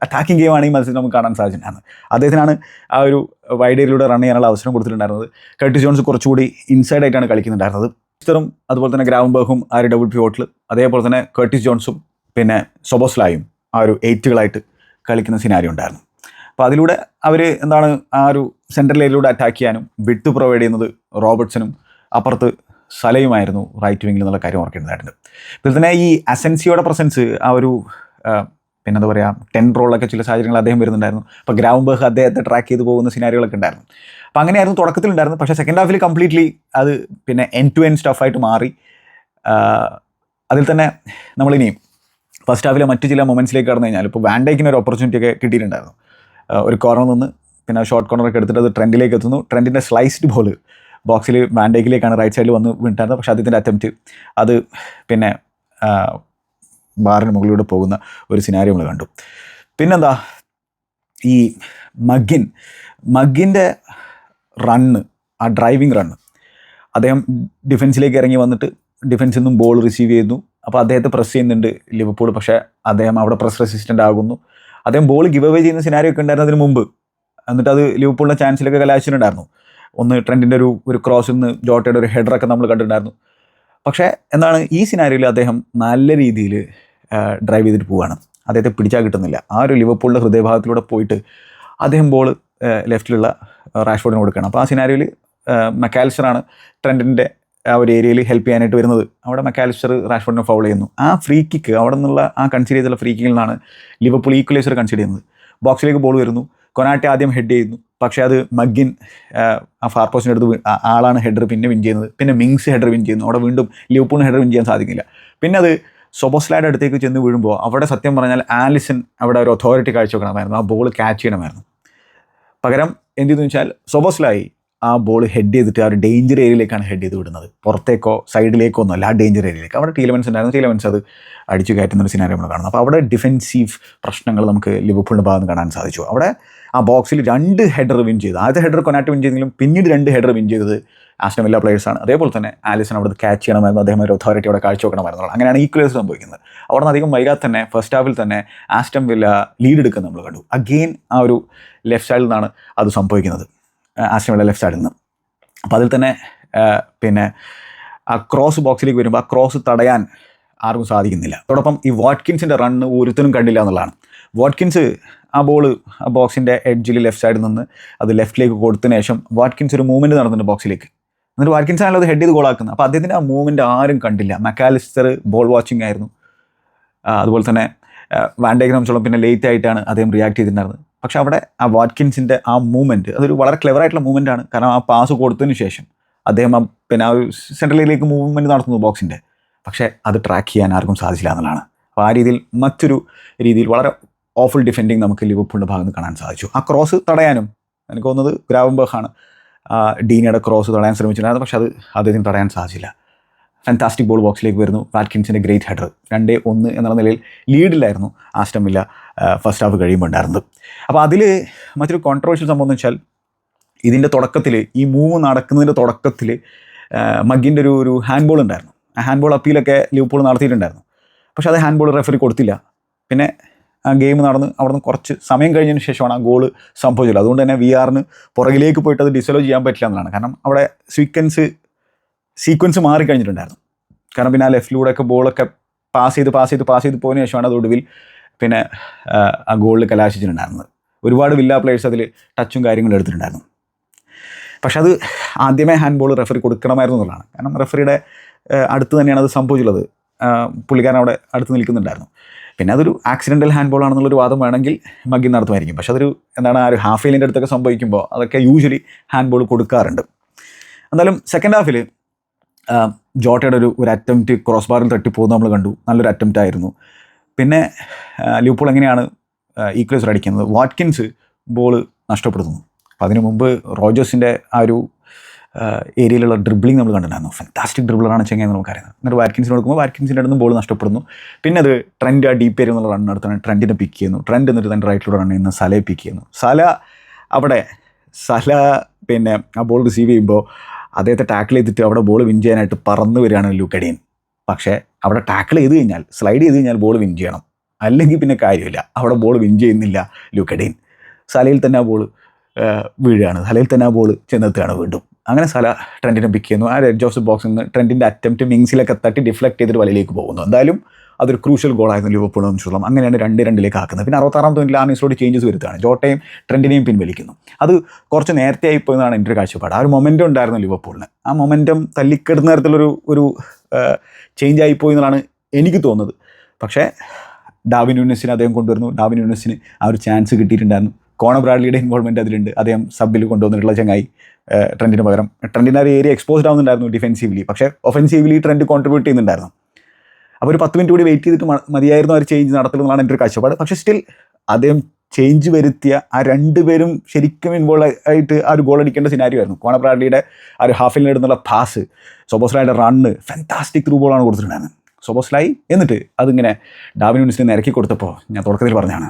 S1: അറ്റാക്കിംഗ് ഗെയിമാണ് ഈ മത്സരത്തിൽ നമുക്ക് കാണാൻ സാധിച്ചിട്ടുണ്ടായിരുന്നത്. അദ്ദേഹത്തിനാണ് ആ ഒരു വൈഡ് ഏരിയയിലൂടെ റൺ ചെയ്യാനുള്ള അവസരം കൊടുത്തിട്ടുണ്ടായിരുന്നത്. കട്ടി ജോൺസ് കുറച്ചുകൂടി ഇൻസൈഡ് ആയിട്ടാണ് കളിക്കുന്നുണ്ടായിരുന്നത്. ഇസ്റ്ററും അതുപോലെ തന്നെ ഗ്രാവുംബർഗും ആ ഒരു ഡബിൾ പി ഹോട്ടൽ അതേപോലെ തന്നെ കർട്ടിസ് ജോൺസും പിന്നെ സൊബോസ്ലായും ആ ഒരു എയ്റ്റുകളായിട്ട് കളിക്കുന്ന സിനാരി ഉണ്ടായിരുന്നു. അപ്പോൾ അതിലൂടെ അവർ എന്താണ് ആ ഒരു സെൻട്രൽ ഏരിയയിലൂടെ അറ്റാക്ക് ചെയ്യാനും വിട്ട് പ്രൊവൈഡ് ചെയ്യുന്നത് റോബർട്ട്സനും അപ്പുറത്ത് സലയുമായിരുന്നു റൈറ്റ് വിങ്ങിൽ എന്നുള്ള കാര്യം ഓർക്കേണ്ടതായിട്ടുണ്ട് ഇതിൽ തന്നെ ഈ അസെൻസിയോയുടെ പ്രസൻസ് ആ ഒരു പിന്നെന്താ പറയുക ടെൻ റോളൊക്കെ ചില സാഹചര്യങ്ങൾ അദ്ദേഹം വരുന്നുണ്ടായിരുന്നു. അപ്പോൾ ഗ്രൗംബർഗ് അദ്ദേഹത്തെ ട്രാക്ക് ചെയ്ത് പോകുന്ന സിനാരികളൊക്കെ ഉണ്ടായിരുന്നു. അപ്പോൾ അങ്ങനെയായിരുന്നു തുടക്കത്തിൽ ഉണ്ടായിരുന്നു പക്ഷേ സെക്കൻഡ് ഹാഫിൽ കംപ്ലീറ്റ്ലി അത് പിന്നെ എൻ ടു എൻ സ്റ്റഫായിട്ട് മാറി. അതിൽ തന്നെ നമ്മളിനിയും ഫസ്റ്റ് ഹാഫിലെ മറ്റു ചില മൊമെന്റ്സിലേക്ക് കടന്നു കഴിഞ്ഞാൽ ഇപ്പോൾ വാൻഡേക്കിന് ഒരു ഓപ്പർച്യൂണിറ്റി ഒക്കെ കിട്ടിയിട്ടുണ്ടായിരുന്നു. ഒരു കോർണർ നിന്ന് പിന്നെ ഷോർട്ട് കോർണറൊക്കെ എടുത്തിട്ട് അത് ട്രെൻഡിലേക്ക് എത്തുന്നു. ട്രെൻഡിന്റെ സ്ലൈസ്ഡ് ബോൾ ബോക്സിൽ വാൻഡേക്കിലേക്കാണ് റൈറ്റ് സൈഡിൽ വന്ന് വീണിട്ടായിരുന്നത്. പക്ഷേ അദ്ദേഹത്തിന്റെ അറ്റംപ്റ്റ് അത് പിന്നെ ബാറിന് മുകളിലൂടെ പോകുന്ന ഒരു സിനാരി നമ്മൾ കണ്ടു. പിന്നെന്താ ഈ മഗിൻ മഗിന്റെ റണ്ണ് ആ ഡ്രൈവിംഗ് റണ്ണ് അദ്ദേഹം ഡിഫൻസിലേക്ക് ഇറങ്ങി വന്നിട്ട് ഡിഫൻസിൽ നിന്നും ബോൾ റിസീവ് ചെയ്യുന്നു അപ്പോൾ അദ്ദേഹത്തെ പ്രസ് ചെയ്യുന്നുണ്ട് ലിവർപൂൾ പക്ഷേ അദ്ദേഹം അവിടെ പ്രസ് റെസിസ്റ്റന്റ് ആകുന്നു. അദ്ദേഹം ബോൾ ഗിവ് അവേ ചെയ്യുന്ന സിനാരി ഒക്കെ ഉണ്ടായിരുന്നതിന് മുമ്പ്. എന്നിട്ട് അത് ലിവർപൂളിന്റെ ചാൻസിലൊക്കെ കലാശിച്ചിട്ടുണ്ടായിരുന്നു. ഒന്ന് ട്രെൻഡിന്റെ ഒരു ഒരു ക്രോസിൽ നിന്ന് ജോട്ടയുടെ ഒരു ഹെഡറൊക്കെ നമ്മൾ കണ്ടിട്ടുണ്ടായിരുന്നു. പക്ഷേ എന്താണ് ഈ സിനാരിയിൽ അദ്ദേഹം നല്ല രീതിയിൽ ഡ്രൈവ് ചെയ്തിട്ട് പോവുകയാണ്. അദ്ദേഹത്തെ പിടിച്ചാൽ കിട്ടുന്നില്ല. ആ ഒരു ലിവർപൂളിന്റെ ഹൃദയഭാഗത്തിലൂടെ പോയിട്ട് അദ്ദേഹം ബോൾ ലെഫ്റ്റിലുള്ള റാഷ്ഫോർഡിന് കൊടുക്കുകയാണ്. അപ്പോൾ ആ സിനാരിയിൽ മെക്കാലിസ്റ്ററാണ് ട്രെൻഡിന്റെ ആ ഒരു ഏരിയയിൽ ഹെൽപ്പ് ചെയ്യാനായിട്ട് വരുന്നത്. അവിടെ മെക്കാലിസ്റ്റർ റാഷ്ഫോർഡിനെ ഫൗൾ ചെയ്യുന്നു. ആ ഫ്രീ കിക്ക് അവിടെ നിന്നുള്ള ആ കൺസിഡർ ചെയ്തുള്ള ഫ്രീ കിക്കിൽ നിന്നാണ് ലിവർപൂൾ ഈക്വലൈസർ കൺസിഡർ ചെയ്യുന്നത്. ബോക്സിലേക്ക് ബോൾ വരുന്നു. കൊനാട്ടെ ആദ്യം ഹെഡ് ചെയ്യുന്നു. പക്ഷേ അത് മഗ്ഗിൻ ആ ഫാർ പോസ്റ്റിന്റെ അടുത്ത് ആളാണ് ഹെഡർ പിന്നെ വിൻ ചെയ്യുന്നത്. പിന്നെ മിങ്സ് ഹെഡർ വിൻ ചെയ്യുന്നു. അവിടെ വീണ്ടും ലിവർപൂളിന് ഹെഡർ വിൻ ചെയ്യാൻ സാധിക്കില്ല പിന്നെ അത് സൊബോസ്ലാഡ് അടുത്തേക്ക് ചെന്ന് വീഴുമ്പോൾ അവിടെ സത്യം പറഞ്ഞാൽ ആലിസൺ അവിടെ ഒരു അതോറിറ്റി കാഴ്ച വെക്കണമായിരുന്നു ആ ബോൾ ക്യാച്ച് ചെയ്യണമായിരുന്നു. പകരം എന്ത് ചെയ്തെന്ന് വെച്ചാൽ സൊബോസ്ലായി ആ ബോൾ ഹെഡ് ചെയ്തിട്ട് ആ ഒരു ഡേഞ്ചർ ഏരിയയിലേക്കാണ് ഹെഡ് ചെയ്ത് വിടുന്നത്. പുറത്തേക്കോ സൈഡിലേക്കോ ഒന്നുമല്ല ആ ഡേഞ്ചർ ഏരിയയിലേക്ക് അവിടെ ടീലവൻസ് ഉണ്ടായിരുന്നു ടീലവൻസ് അത് അടിച്ചു കയറ്റുന്ന ഒരു സിനാരി നമ്മൾ കാണുന്നത് അപ്പോൾ അവിടെ ഡിഫെൻസീവ് പ്രശ്നങ്ങൾ നമുക്ക് ലിവർപൂളിന്റെ ഭാഗം കാണാൻ സാധിച്ചു. അവിടെ ആ ബോക്സിൽ രണ്ട് ഹെഡർ വിൻ ചെയ്തു. ആദ്യത്തെ ഹെഡർ കൊനാട്ട് വിൻ ചെയ്തെങ്കിലും പിന്നീട് രണ്ട് ഹെഡർ വിൻ ചെയ്തത് ആസ്റ്റം എല്ലാ പ്ലേയേഴ്സാണ് അതേപോലെ തന്നെ ആലിസൺ അവിടെ ക്യാച്ച് ചെയ്യണമായിരുന്നു. അദ്ദേഹം ഒരു അതോറിറ്റി അവിടെ കാഴ്ചവെക്കണമായിരുന്നു അങ്ങനെയാണ് ഈക്വലേഴ്സ് സംഭവിക്കുന്നത്. അവിടെ നിന്ന് അധികം വൈകാതെ തന്നെ ഫസ്റ്റ് ഹാഫിൽ തന്നെ ആസ്റ്റം വില്ല ലീഡ് എടുക്കുന്നത് നമ്മൾ കണ്ടു. അഗെയിൻ ആ ഒരു ലെഫ്റ്റ് സൈഡിൽ നിന്നാണ് അത് സംഭവിക്കുന്നത്. വില്ല ലെഫ്റ്റ് സൈഡിൽ നിന്ന് അപ്പോൾ അതിൽ തന്നെ പിന്നെ ആ ക്രോസ് ബോക്സിലേക്ക് വരുമ്പോൾ ആ ക്രോസ് തടയാൻ ആർക്കും സാധിക്കുന്നില്ല. അതോടൊപ്പം ഈ വാട്കിൻസിന്റെ റണ്ണ് ഒരുത്തനും കണ്ടില്ല എന്നുള്ളതാണ്. വാട്കിൻസ് ആ ബോൾ ആ ബോക്സിന്റെ എഡ്ജിൽ ലെഫ്റ്റ് സൈഡിൽ നിന്ന് അത് ലെഫ്റ്റിലേക്ക് കൊടുത്തതിന് ശേഷം വാട്കിൻസ് ഒരു മൂവ്മെന്റ് നടന്നിട്ടുണ്ട് ബോക്സിലേക്ക് എന്നിട്ട് വാട്കിൻസ് ആണല്ലോ അത് ഹെഡ് ചെയ്ത് ഗോളാക്കുന്നത് അപ്പോൾ അദ്ദേഹത്തിന്റെ ആ മൂവ്മെന്റ് ആരും കണ്ടില്ല. മെക്കാലിസ്റ്റർ ബോൾ വാച്ചിങ് ആയിരുന്നു. അതുപോലെ തന്നെ വാൻഡേക്ക് സംബന്ധിച്ചോളം പിന്നെ ലേറ്റ് ആയിട്ടാണ് അദ്ദേഹം റിയാക്ട് ചെയ്തിട്ടുണ്ടായിരുന്നത്. പക്ഷെ അവിടെ ആ വാറ്റ്കിൻസിന്റെ ആ മൂവ്മെന്റ് അതൊരു വളരെ ക്ലെവർ ആയിട്ടുള്ള മൂവ്മെന്റ് ആണ് കാരണം ആ പാസ് കൊടുത്തതിന് ശേഷം അദ്ദേഹം ആ പിന്നെ ആ സെൻട്രലിലേക്ക് മൂവ്മെന്റ് നടത്തുന്നു ബോക്സിന്റെ പക്ഷേ അത് ട്രാക്ക് ചെയ്യാൻ ആർക്കും സാധിച്ചില്ല എന്നുള്ളതാണ്. അപ്പോൾ ആ രീതിയിൽ മറ്റൊരു രീതിയിൽ വളരെ ഓഫുൾ ഡിഫെൻഡിങ് നമുക്ക് ലിവർപൂളിന്റെ ഭാഗത്ത് നിന്ന് കാണാൻ സാധിച്ചു. ആ ക്രോസ് തടയാനും എനിക്ക് തോന്നുന്നത് ഗ്രാവംബർഗാണ് ഡീനയുടെ ക്രോസ് തടയാൻ ശ്രമിച്ചിട്ടുണ്ടായിരുന്നു പക്ഷേ അത് അദ്ദേഹത്തിന് തടയാൻ സാധിച്ചില്ല. ഫാന്റാസ്റ്റിക് ബോൾ ബോക്സിലേക്ക് വരുന്നു. വാറ്റ്കിൻസിന്റെ ഗ്രേറ്റ് ഹെഡർ രണ്ടേ ഒന്ന് എന്നുള്ള നിലയിൽ ലീഡിലായിരുന്നു ആസ്റ്റം വില്ല. ഫസ്റ്റ് ഹാഫ് കഴിയുമ്പോൾ ഉണ്ടായിരുന്നത് അപ്പോൾ അതിൽ മറ്റൊരു കോൺട്രവേഴ്ഷ്യൽ സംഭവം എന്ന് വെച്ചാൽ ഇതിന്റെ തുടക്കത്തിൽ ഈ മൂവ് നടക്കുന്നതിന്റെ തുടക്കത്തിൽ മഗിന്റെ ഒരു ഒരു ഹാൻഡ് ബോൾ ഉണ്ടായിരുന്നു. ആ ഹാൻഡ് ബോൾ അപ്പീലൊക്കെ ലിവ്പൂൾ നടത്തിയിട്ടുണ്ടായിരുന്നു. പക്ഷേ അത് ഹാൻഡ് ബോൾ റെഫറി കൊടുത്തില്ല. പിന്നെ ആ ഗെയിം നടന്ന് അവിടെ നിന്ന് കുറച്ച് സമയം കഴിഞ്ഞതിന് ശേഷമാണ് ആ ഗോൾ സംഭവിച്ചത്. അതുകൊണ്ട് തന്നെ വി ആറിന് പുറകിലേക്ക് പോയിട്ട് അത് ഡിസലോ ചെയ്യാൻ പറ്റില്ല എന്നതാണ് കാരണം അവിടെ സീക്വൻസ് സീക്വൻസ് മാറിക്കഴിഞ്ഞിട്ടുണ്ടായിരുന്നു കാരണം പിന്നെ ആ ലെഫ്റ്റിലൂടെ ഒക്കെ ബോളൊക്കെ പാസ് ചെയ്ത് പാസ് ചെയ്ത് പാസ് ചെയ്ത് പോയതിനു ശേഷമാണ് അത് ഒടുവിൽ പിന്നെ ആ, ഗോളിൽ കലാശിച്ചിട്ടുണ്ടായിരുന്നത്. ഒരുപാട് വില്ലാ പ്ലേയേഴ്സ് അതിൽ ടച്ചും കാര്യങ്ങളും എടുത്തിട്ടുണ്ടായിരുന്നു. പക്ഷെ അത് ആദ്യമേ ഹാൻഡ് ബോൾ റെഫറി കൊടുക്കണമായിരുന്നു എന്നുള്ളതാണ്. കാരണം റെഫറിയുടെ അടുത്ത് തന്നെയാണ് അത് സംഭവിച്ചുള്ളത്. പുള്ളിക്കാരൻ അവിടെ അടുത്ത് നിൽക്കുന്നുണ്ടായിരുന്നു. പിന്നെ അതൊരു ആക്സിഡന്റൽ ഹാൻഡ് ബോൾ ആണെന്നുള്ളൊരു വാദം വേണമെങ്കിൽ മഗ്ഗി നടത്തുമായിരിക്കും. പക്ഷെ അതൊരു എന്താണ് ആ ഒരു ഹാഫ് ഫെയിലിന്റെ അടുത്തൊക്കെ സംഭവിക്കുമ്പോൾ അതൊക്കെ യൂഷ്വലി ഹാൻഡ് ബോൾ കൊടുക്കാറുണ്ട്. എന്തായാലും സെക്കൻഡ് ഹാഫിൽ ജോട്ടയുടെ ഒരു ഒരു അറ്റംപ്റ്റ് ക്രോസ് ബാറിൽ തട്ടിപ്പോകുന്നത് നമ്മൾ കണ്ടു. നല്ലൊരു അറ്റംപ്റ്റ് ആയിരുന്നു. പിന്നെ ആ, ലിവർപൂൾ എങ്ങനെയാണ് ഈക്വലൈസർ അടിക്കുന്നത്? വാട്കിൻസ് ബോൾ നഷ്ടപ്പെടുത്തുന്നു. അപ്പോൾ അതിനു മുമ്പ് റോജേഴ്സിന്റെ ആ ഒരു ഏരിയയിലുള്ള ഡ്രിബ്ലിംഗ് നമ്മൾ കണ്ടിട്ടുണ്ടായിരുന്നു. ഫാന്റാസ്റ്റിക് ഡ്രിബ്ലറാണ് ചെങ്ങനെ നമുക്കറിയുന്നത് എന്നിട്ട് വാറ്റ്കിൻസിന് കൊടുക്കുമ്പോൾ വാറ്റ്കിൻസിന്റെ അടുത്ത് ബോൾ നഷ്ടപ്പെടുന്നു. പിന്നെ അത് ട്രെൻഡ് ആ ഡീപ്പ് ഏരിയ എന്നുള്ള റൺ നടത്തുന്ന ട്രെൻഡിനെ പിക്ക് ചെയ്യുന്നു. ട്രെൻഡ് എന്നിട്ട് തന്നെ റൈറ്റിലൂടെ റൺ ചെയ്യുന്ന സലയെ പിക്ക് ചെയ്യുന്നു. സല അവിടെ സല പിന്നെ ആ ബോൾ റിസീവ് ചെയ്യുമ്പോൾ അദ്ദേഹത്തെ ടാക്കിൾ ചെയ്തിട്ട് അവിടെ ബോൾ വിൻ ചെയ്യാനായിട്ട് പറന്ന് വരികയാണ് ലൂക്കഡിയൻ പക്ഷേ അവിടെ ടാക്കിൾ ചെയ്ത് കഴിഞ്ഞാൽ സ്ലൈഡ് ചെയ്ത് കഴിഞ്ഞാൽ ബോൾ വിൻ ചെയ്യണം. അല്ലെങ്കിൽ പിന്നെ കാര്യമില്ല. അവിടെ ബോൾ വിൻ ചെയ്യുന്നില്ല. ലുക്കഡീൻ സലയിൽ തന്നെ ആ ബോൾ വീഴുകയാണ്. സലയിൽ തന്നെ ആ ബോൾ ചെന്നെത്തുകയാണ് വീണ്ടും. അങ്ങനെ സല ട്രെൻഡിനെ പിക്ക് ചെയ്യുന്നു. ആ റെഡ് ജോസ് ബോക്സിൽ നിന്ന് ട്രെൻഡിന്റെ അറ്റംപ്റ്റ് മിങ്സിലൊക്കെ തട്ടി ഡിഫ്ലക്ട് ചെയ്തിട്ട് വലയിലേക്ക് പോകുന്നു. എന്തായാലും അതൊരു ക്രൂഷ്യൽ ഗോളായിരുന്നു ലിവർപൂൾ സംബന്ധിച്ചിടത്തോളം അങ്ങനെയാണ് രണ്ട് രണ്ടിലേക്ക് ആക്കുന്നത്. പിന്നെ അറുപത്താറാം തോന്നിൽ ആ മിനിസ്റ്റോട് ചേഞ്ചസ് വരുത്തുകയാണ്. ജോട്ടയും ട്രെൻഡിനെയും പിൻവലിക്കുന്നു. അത് കുറച്ച് നേരത്തെ ആയി പോയതാണ് എന്റെ ഒരു കാഴ്ചപ്പാട്. ആ ഒരു മൊമെന്റം ഉണ്ടായിരുന്നു ലിവർപൂളിന് ആ മൊമെന്റം തല്ലിക്കെടുന്ന തരത്തിലൊരു ഒരു ചേഞ്ച് ആയിപ്പോയി എന്നുള്ളതാണ് എനിക്ക് തോന്നുന്നത്. പക്ഷേ ഡാവിൻ യുനസിന് അദ്ദേഹം കൊണ്ടുവരുന്നു. ഡാവിൻ യൂണിസിന് ആ ഒരു ചാൻസ് കിട്ടിയിട്ടുണ്ടായിരുന്നു. കോണ ബ്രാഡ്ലിയുടെ ഇൻവോൾവ്മെന്റ് അതിലുണ്ട്. അദ്ദേഹം സബ്ബിൽ കൊണ്ടുവന്നിട്ടുള്ള ചങ്ങായി. ട്രെൻഡിന് പകരം. ട്രെൻഡിന്റെ ആ ഏരിയ എക്സ്പോസ്ഡ് ആവുന്നുണ്ടായിരുന്നു ഡിഫെൻസീവ്ലി പക്ഷേ ഒഫെൻസീവ്ലി ട്രെൻഡ് കോൺട്രിബ്യൂട്ട് ചെയ്യുന്നുണ്ടായിരുന്നു. അപ്പോൾ ഒരു പത്ത് മിനിറ്റ് കൂടി വെയിറ്റ് ചെയ്തിട്ട് മതിയായിരുന്നു ആ ഒരു ചേഞ്ച് നടത്തുന്നതാണ് എന്റെ ഒരു കാഴ്ചപ്പാട്. പക്ഷേ സ്റ്റിൽ അദ്ദേഹം ചേഞ്ച് വരുത്തിയ ആ രണ്ടുപേരും ശരിക്കും ഇൻവോൾവ് ആയിട്ട് ആ ഒരു ഗോൾ അടിക്കേണ്ട സിനാരി ആയിരുന്നു. കോണ ബ്രാഡ്ലിയുടെ ആ ഒരു ഹാഫിൽ നേടുന്നുള്ള പാസ് സോബോസ്ലായുടെ റണ്ണ് ഫാന്റാസ്റ്റിക് ത്രൂ ബോളാണ് കൊടുത്തിട്ടുണ്ടായിരുന്നത്. സോബോസ്ലായി എന്നിട്ട് അതിങ്ങനെ ഡാവിൻ യൂണിസിനെ ഇറക്കി കൊടുത്തപ്പോൾ ഞാൻ തുടക്കത്തിൽ പറഞ്ഞാണ്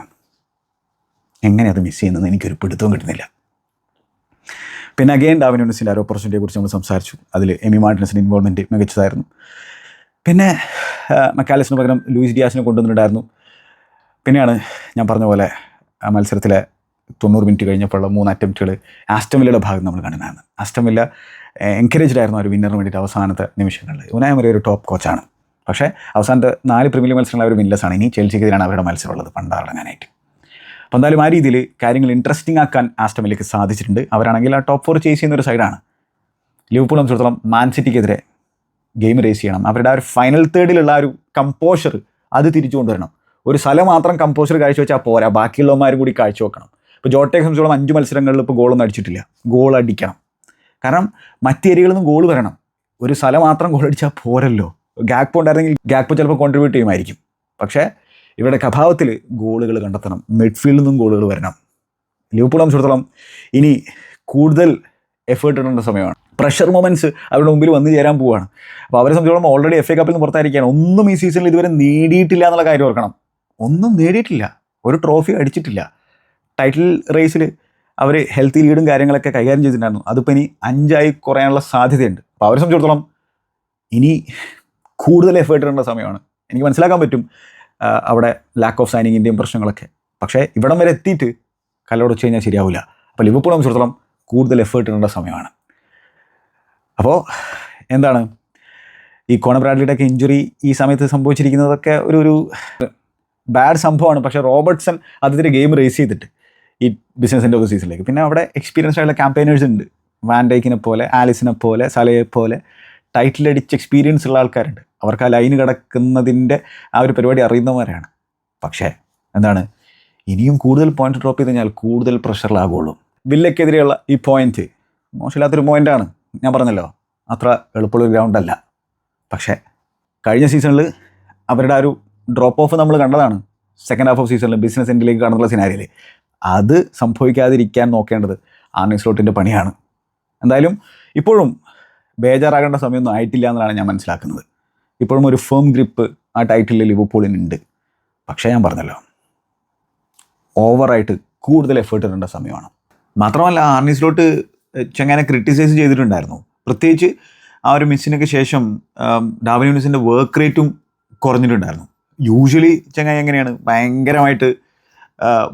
S1: എങ്ങനെ അത് മിസ് ചെയ്യുന്നത് എനിക്കൊരു പിടുത്തവും കിട്ടുന്നില്ല. പിന്നെ അഗെയിൻ ഡാവിൻ യൂണിസിന്റെ ആ ഒരു ഓപ്പർച്യൂണിറ്റിയെ കുറിച്ച് നമ്മൾ സംസാരിച്ചു. അതിൽ എമി മാർട്ടിനസിന്റെ ഇൻവോൾവ്മെന്റ് മികച്ചതായിരുന്നു. പിന്നെ മെക്കാലിസിന് പകരം ലൂയിസ് ഡിയാസിനെ കൊണ്ടുവന്നിട്ടുണ്ടായിരുന്നു. പിന്നെയാണ് ഞാൻ പറഞ്ഞ പോലെ മത്സരത്തിലെ തൊണ്ണൂറ് മിനിറ്റ് കഴിഞ്ഞപ്പോഴുള്ള മൂന്ന് അറ്റംപ്റ്റുകൾ ആസ്റ്റമില്ലയുടെ ഭാഗം നമ്മൾ കണ്ടതാണ് ആസ്റ്റമില്ല എൻകറേജ്ഡ് ആയിരുന്നു ഒരു വിന്നറിന് വേണ്ടിയിട്ട് അവസാനത്തെ നിമിഷങ്ങളിൽ ഉനായ ഒരു ടോപ്പ് കോച്ചാണ് പക്ഷേ അവസാനത്തെ നാല് പ്രീമിയർ മത്സരങ്ങൾ അവർ വിൻലെസ്സാണ് ഇനി ചെൽസിക്കെതിരാണ് അവരുടെ മത്സരമുള്ളത് പണ്ടാറടങ്ങാനായിട്ട്. അപ്പോൾ എന്തായാലും ആ രീതിയിൽ കാര്യങ്ങൾ ഇൻട്രസ്റ്റിംഗ് ആക്കാൻ ആസ്റ്റമിലേക്ക് സാധിച്ചിട്ടുണ്ട്. അവരാണെങ്കിൽ ആ ടോപ്പ് ഫോർ ചേസ് ചെയ്യുന്ന ഒരു സൈഡാണ് ലിവർപൂൾ സംബന്ധിച്ചിടത്തോളം മാൻ സിറ്റിക്കെതിരെ ഗെയിം റേസ് ചെയ്യണം. അവരുടെ ആ ഒരു ഫൈനൽ തേർഡിലുള്ള ആ ഒരു കമ്പോഷർ അത് തിരിച്ചു കൊണ്ടുവരണം ഒരു സ്ഥലം മാത്രം കമ്പോസർ കാഴ്ചവെച്ചാൽ പോരാ. ബാക്കിയുള്ളവന്മാരും കൂടി കാഴ്ചവെക്കണം ഇപ്പോൾ ജോട്ടയെ സംബന്ധിച്ചോളം അഞ്ച് മത്സരങ്ങളിൽ ഇപ്പോൾ ഗോളൊന്നും അടിച്ചിട്ടില്ല. ഗോൾ അടിക്കണം. കാരണം മറ്റ് ഏരിയകളിൽ നിന്നും ഗോൾ വരണം. ഒരു സ്ഥലം മാത്രം ഗോൾ അടിച്ചാൽ പോരല്ലോ. ഗ്യാപ്പ് ഉണ്ടായിരുന്നെങ്കിൽ ഗ്യാപ്പ് ചിലപ്പോൾ കോൺട്രിബ്യൂട്ട് ചെയ്യുമായിരിക്കും. പക്ഷേ ഇവരുടെ കഭാവത്തിൽ ഗോളുകൾ കണ്ടെത്തണം. മിഡ്ഫീൽഡിൽ നിന്നും ഗോളുകൾ വരണം. ലിവർപൂൾ സംബന്ധിച്ചിടത്തോളം ഇനി കൂടുതൽ എഫേർട്ട് ഇടേണ്ട സമയമാണ്. പ്രഷർ മൊമെന്റ്സ് അവരുടെ മുമ്പിൽ വന്നു ചേരാൻ പോവുകയാണ് അപ്പോൾ അവരെ സംബന്ധിച്ചോളം ഓൾറെഡി എഫ് എ കപ്പിൽ നിന്ന് പുറത്തായിരിക്കുകയാണ്. ഒന്നും ഈ സീസണിൽ ഇതുവരെ നേടിയിട്ടില്ല എന്നുള്ള കാര്യം ഓർക്കണം. ഒന്നും നേടിയിട്ടില്ല. ഒരു ട്രോഫി അടിച്ചിട്ടില്ല. ടൈറ്റിൽ റേസിൽ അവർ ഹെൽത്തി ലീഡും കാര്യങ്ങളൊക്കെ കൈകാര്യം ചെയ്തിട്ടുണ്ടായിരുന്നു. അതിപ്പോൾ ഇനി അഞ്ചായി കുറയാനുള്ള സാധ്യതയുണ്ട്. അപ്പോൾ അവരെ സംബന്ധിച്ചിടത്തോളം ഇനി കൂടുതൽ എഫേർട്ട് ഇടേണ്ട സമയമാണ്. എനിക്ക് മനസ്സിലാക്കാൻ പറ്റും അവിടെ ലാക്ക് ഓഫ് സൈനിങ്ങിന്റെയും പ്രശ്നങ്ങളൊക്കെ. പക്ഷേ ഇവിടം വരെ എത്തിയിട്ട് കല്ലോട് വെച്ച് കഴിഞ്ഞാൽ ശരിയാവില്ല അപ്പോൾ ലിവപ്പൂൾ സംബന്ധിച്ചിടത്തോളം കൂടുതൽ എഫേർട്ട് ഇടേണ്ട സമയമാണ്. അപ്പോൾ എന്താണ്? ഈ കോണ ബ്രാഡ്ലിയുടെയൊക്കെ ഇഞ്ചുറി ഈ സമയത്ത് സംഭവിച്ചിരിക്കുന്നതൊക്കെ ഒരു ഒരു ബാഡ് സംഭവമാണ്. പക്ഷേ റോബർട്ട്സൺ അതിന്റെ ഗെയിം റേസ് ചെയ്തിട്ട് ഈ ബിസിനസിന്റെ ഒരു സീസണിലേക്ക് പിന്നെ അവിടെ എക്സ്പീരിയൻസ് ആയിട്ടുള്ള ക്യാമ്പയിനേഴ്സ് ഉണ്ട്. വാൻഡൈക്കിനെ പോലെ ആലിസിനെ പോലെ സലയെ പോലെ ടൈറ്റിൽ അടിച്ച് എക്സ്പീരിയൻസ് ഉള്ള ആൾക്കാരുണ്ട്. അവർക്ക് ആ ലൈൻ കിടക്കുന്നതിന്റെ ആ ഒരു പരിപാടി അറിയുന്നവരാണ്. പക്ഷേ എന്താണ്? ഇനിയും കൂടുതൽ പോയിന്റ് ഡ്രോപ്പ് ചെയ്ത് കഴിഞ്ഞാൽ കൂടുതൽ പ്രഷറിലാകുള്ളൂ വില്ലയ്ക്കെതിരെയുള്ള ഈ പോയിന്റ് മോശമില്ലാത്തൊരു പോയിന്റാണ് ഞാൻ പറഞ്ഞല്ലോ അത്ര എളുപ്പമുള്ള ഗ്രൗണ്ടല്ല പക്ഷേ കഴിഞ്ഞ സീസണിൽ അവരുടെ ആ ഒരു ഡ്രോപ്പ് ഓഫ് നമ്മൾ കണ്ടതാണ്. സെക്കൻഡ് ഹാഫ് ഓഫ് സീസണിൽ ബിസിനസ് എൻഡിലേക്ക് കാണുന്നുള്ള സിനാരിയിൽ അത് സംഭവിക്കാതിരിക്കാൻ നോക്കേണ്ടത് ആർണി സ്ലോട്ടിന്റെ പണിയാണ്. എന്തായാലും ഇപ്പോഴും ബേജാറാകേണ്ട സമയമൊന്നും ആയിട്ടില്ല എന്നാണ് ഞാൻ മനസ്സിലാക്കുന്നത്. ഇപ്പോഴും ഒരു ഫേം ഗ്രിപ്പ് ആ ടൈറ്റിൽ ലിവർപൂളിനുണ്ട്. പക്ഷേ ഞാൻ പറഞ്ഞല്ലോ ഓവറായിട്ട് കൂടുതൽ എഫേർട്ട് ഇടേണ്ട സമയമാണ്. മാത്രമല്ല ആർണി സ്ലോട്ട് ചെങ്ങനെ ക്രിട്ടിസൈസ് ചെയ്തിട്ടുണ്ടായിരുന്നു. പ്രത്യേകിച്ച് ആ ഒരു മിസ്സിനൊക്കെ ശേഷം ഡാവിൻ യൂണിസിന്റെ വർക്ക് റേറ്റും കുറഞ്ഞിട്ടുണ്ടായിരുന്നു. യൂഷ്വലി ചങ്ങായി എങ്ങനെയാണ്? ഭയങ്കരമായിട്ട്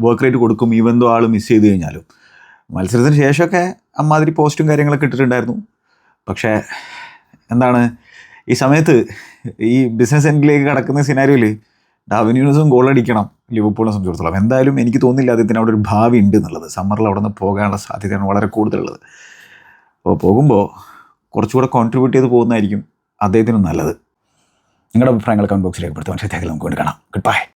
S1: വർക്ക് റേറ്റ് കൊടുക്കും ഈവൻ ആൾ മിസ് ചെയ്ത് കഴിഞ്ഞാലും. മത്സരത്തിന് ശേഷമൊക്കെ അമ്മാതിരി പോസ്റ്റും കാര്യങ്ങളൊക്കെ ഇട്ടിട്ടുണ്ടായിരുന്നു. പക്ഷേ എന്താണ് ഈ സമയത്ത് ഈ ബിസിനസ് എൻഡിലേക്ക് കടക്കുന്ന സിനാരിയോയിൽ ഡാവിൻ യൂണിസും ഗോൾ അടിക്കണം ലിവർപൂളിനെ സംബന്ധിച്ചിടത്തോളം. എന്തായാലും എനിക്ക് തോന്നില്ല അദ്ദേഹത്തിന് അവിടെ ഒരു ഭാവി ഉണ്ട് എന്നുള്ളത്. സമ്മറിൽ അവിടെ നിന്ന് പോകാനുള്ള സാധ്യതയാണ് വളരെ കൂടുതലുള്ളത്. അപ്പോൾ പോകുമ്പോൾ കുറച്ചുകൂടെ കോൺട്രിബ്യൂട്ട് ചെയ്ത് പോകുന്നതായിരിക്കും അദ്ദേഹത്തിന് നല്ലത്. നിങ്ങളുടെ അഭിപ്രായങ്ങൾ കമന്റ് ബോക്സിൽ രേഖപ്പെടുത്താൻ പക്ഷേ നമുക്ക് വേണ്ടി കാണാം. Good bye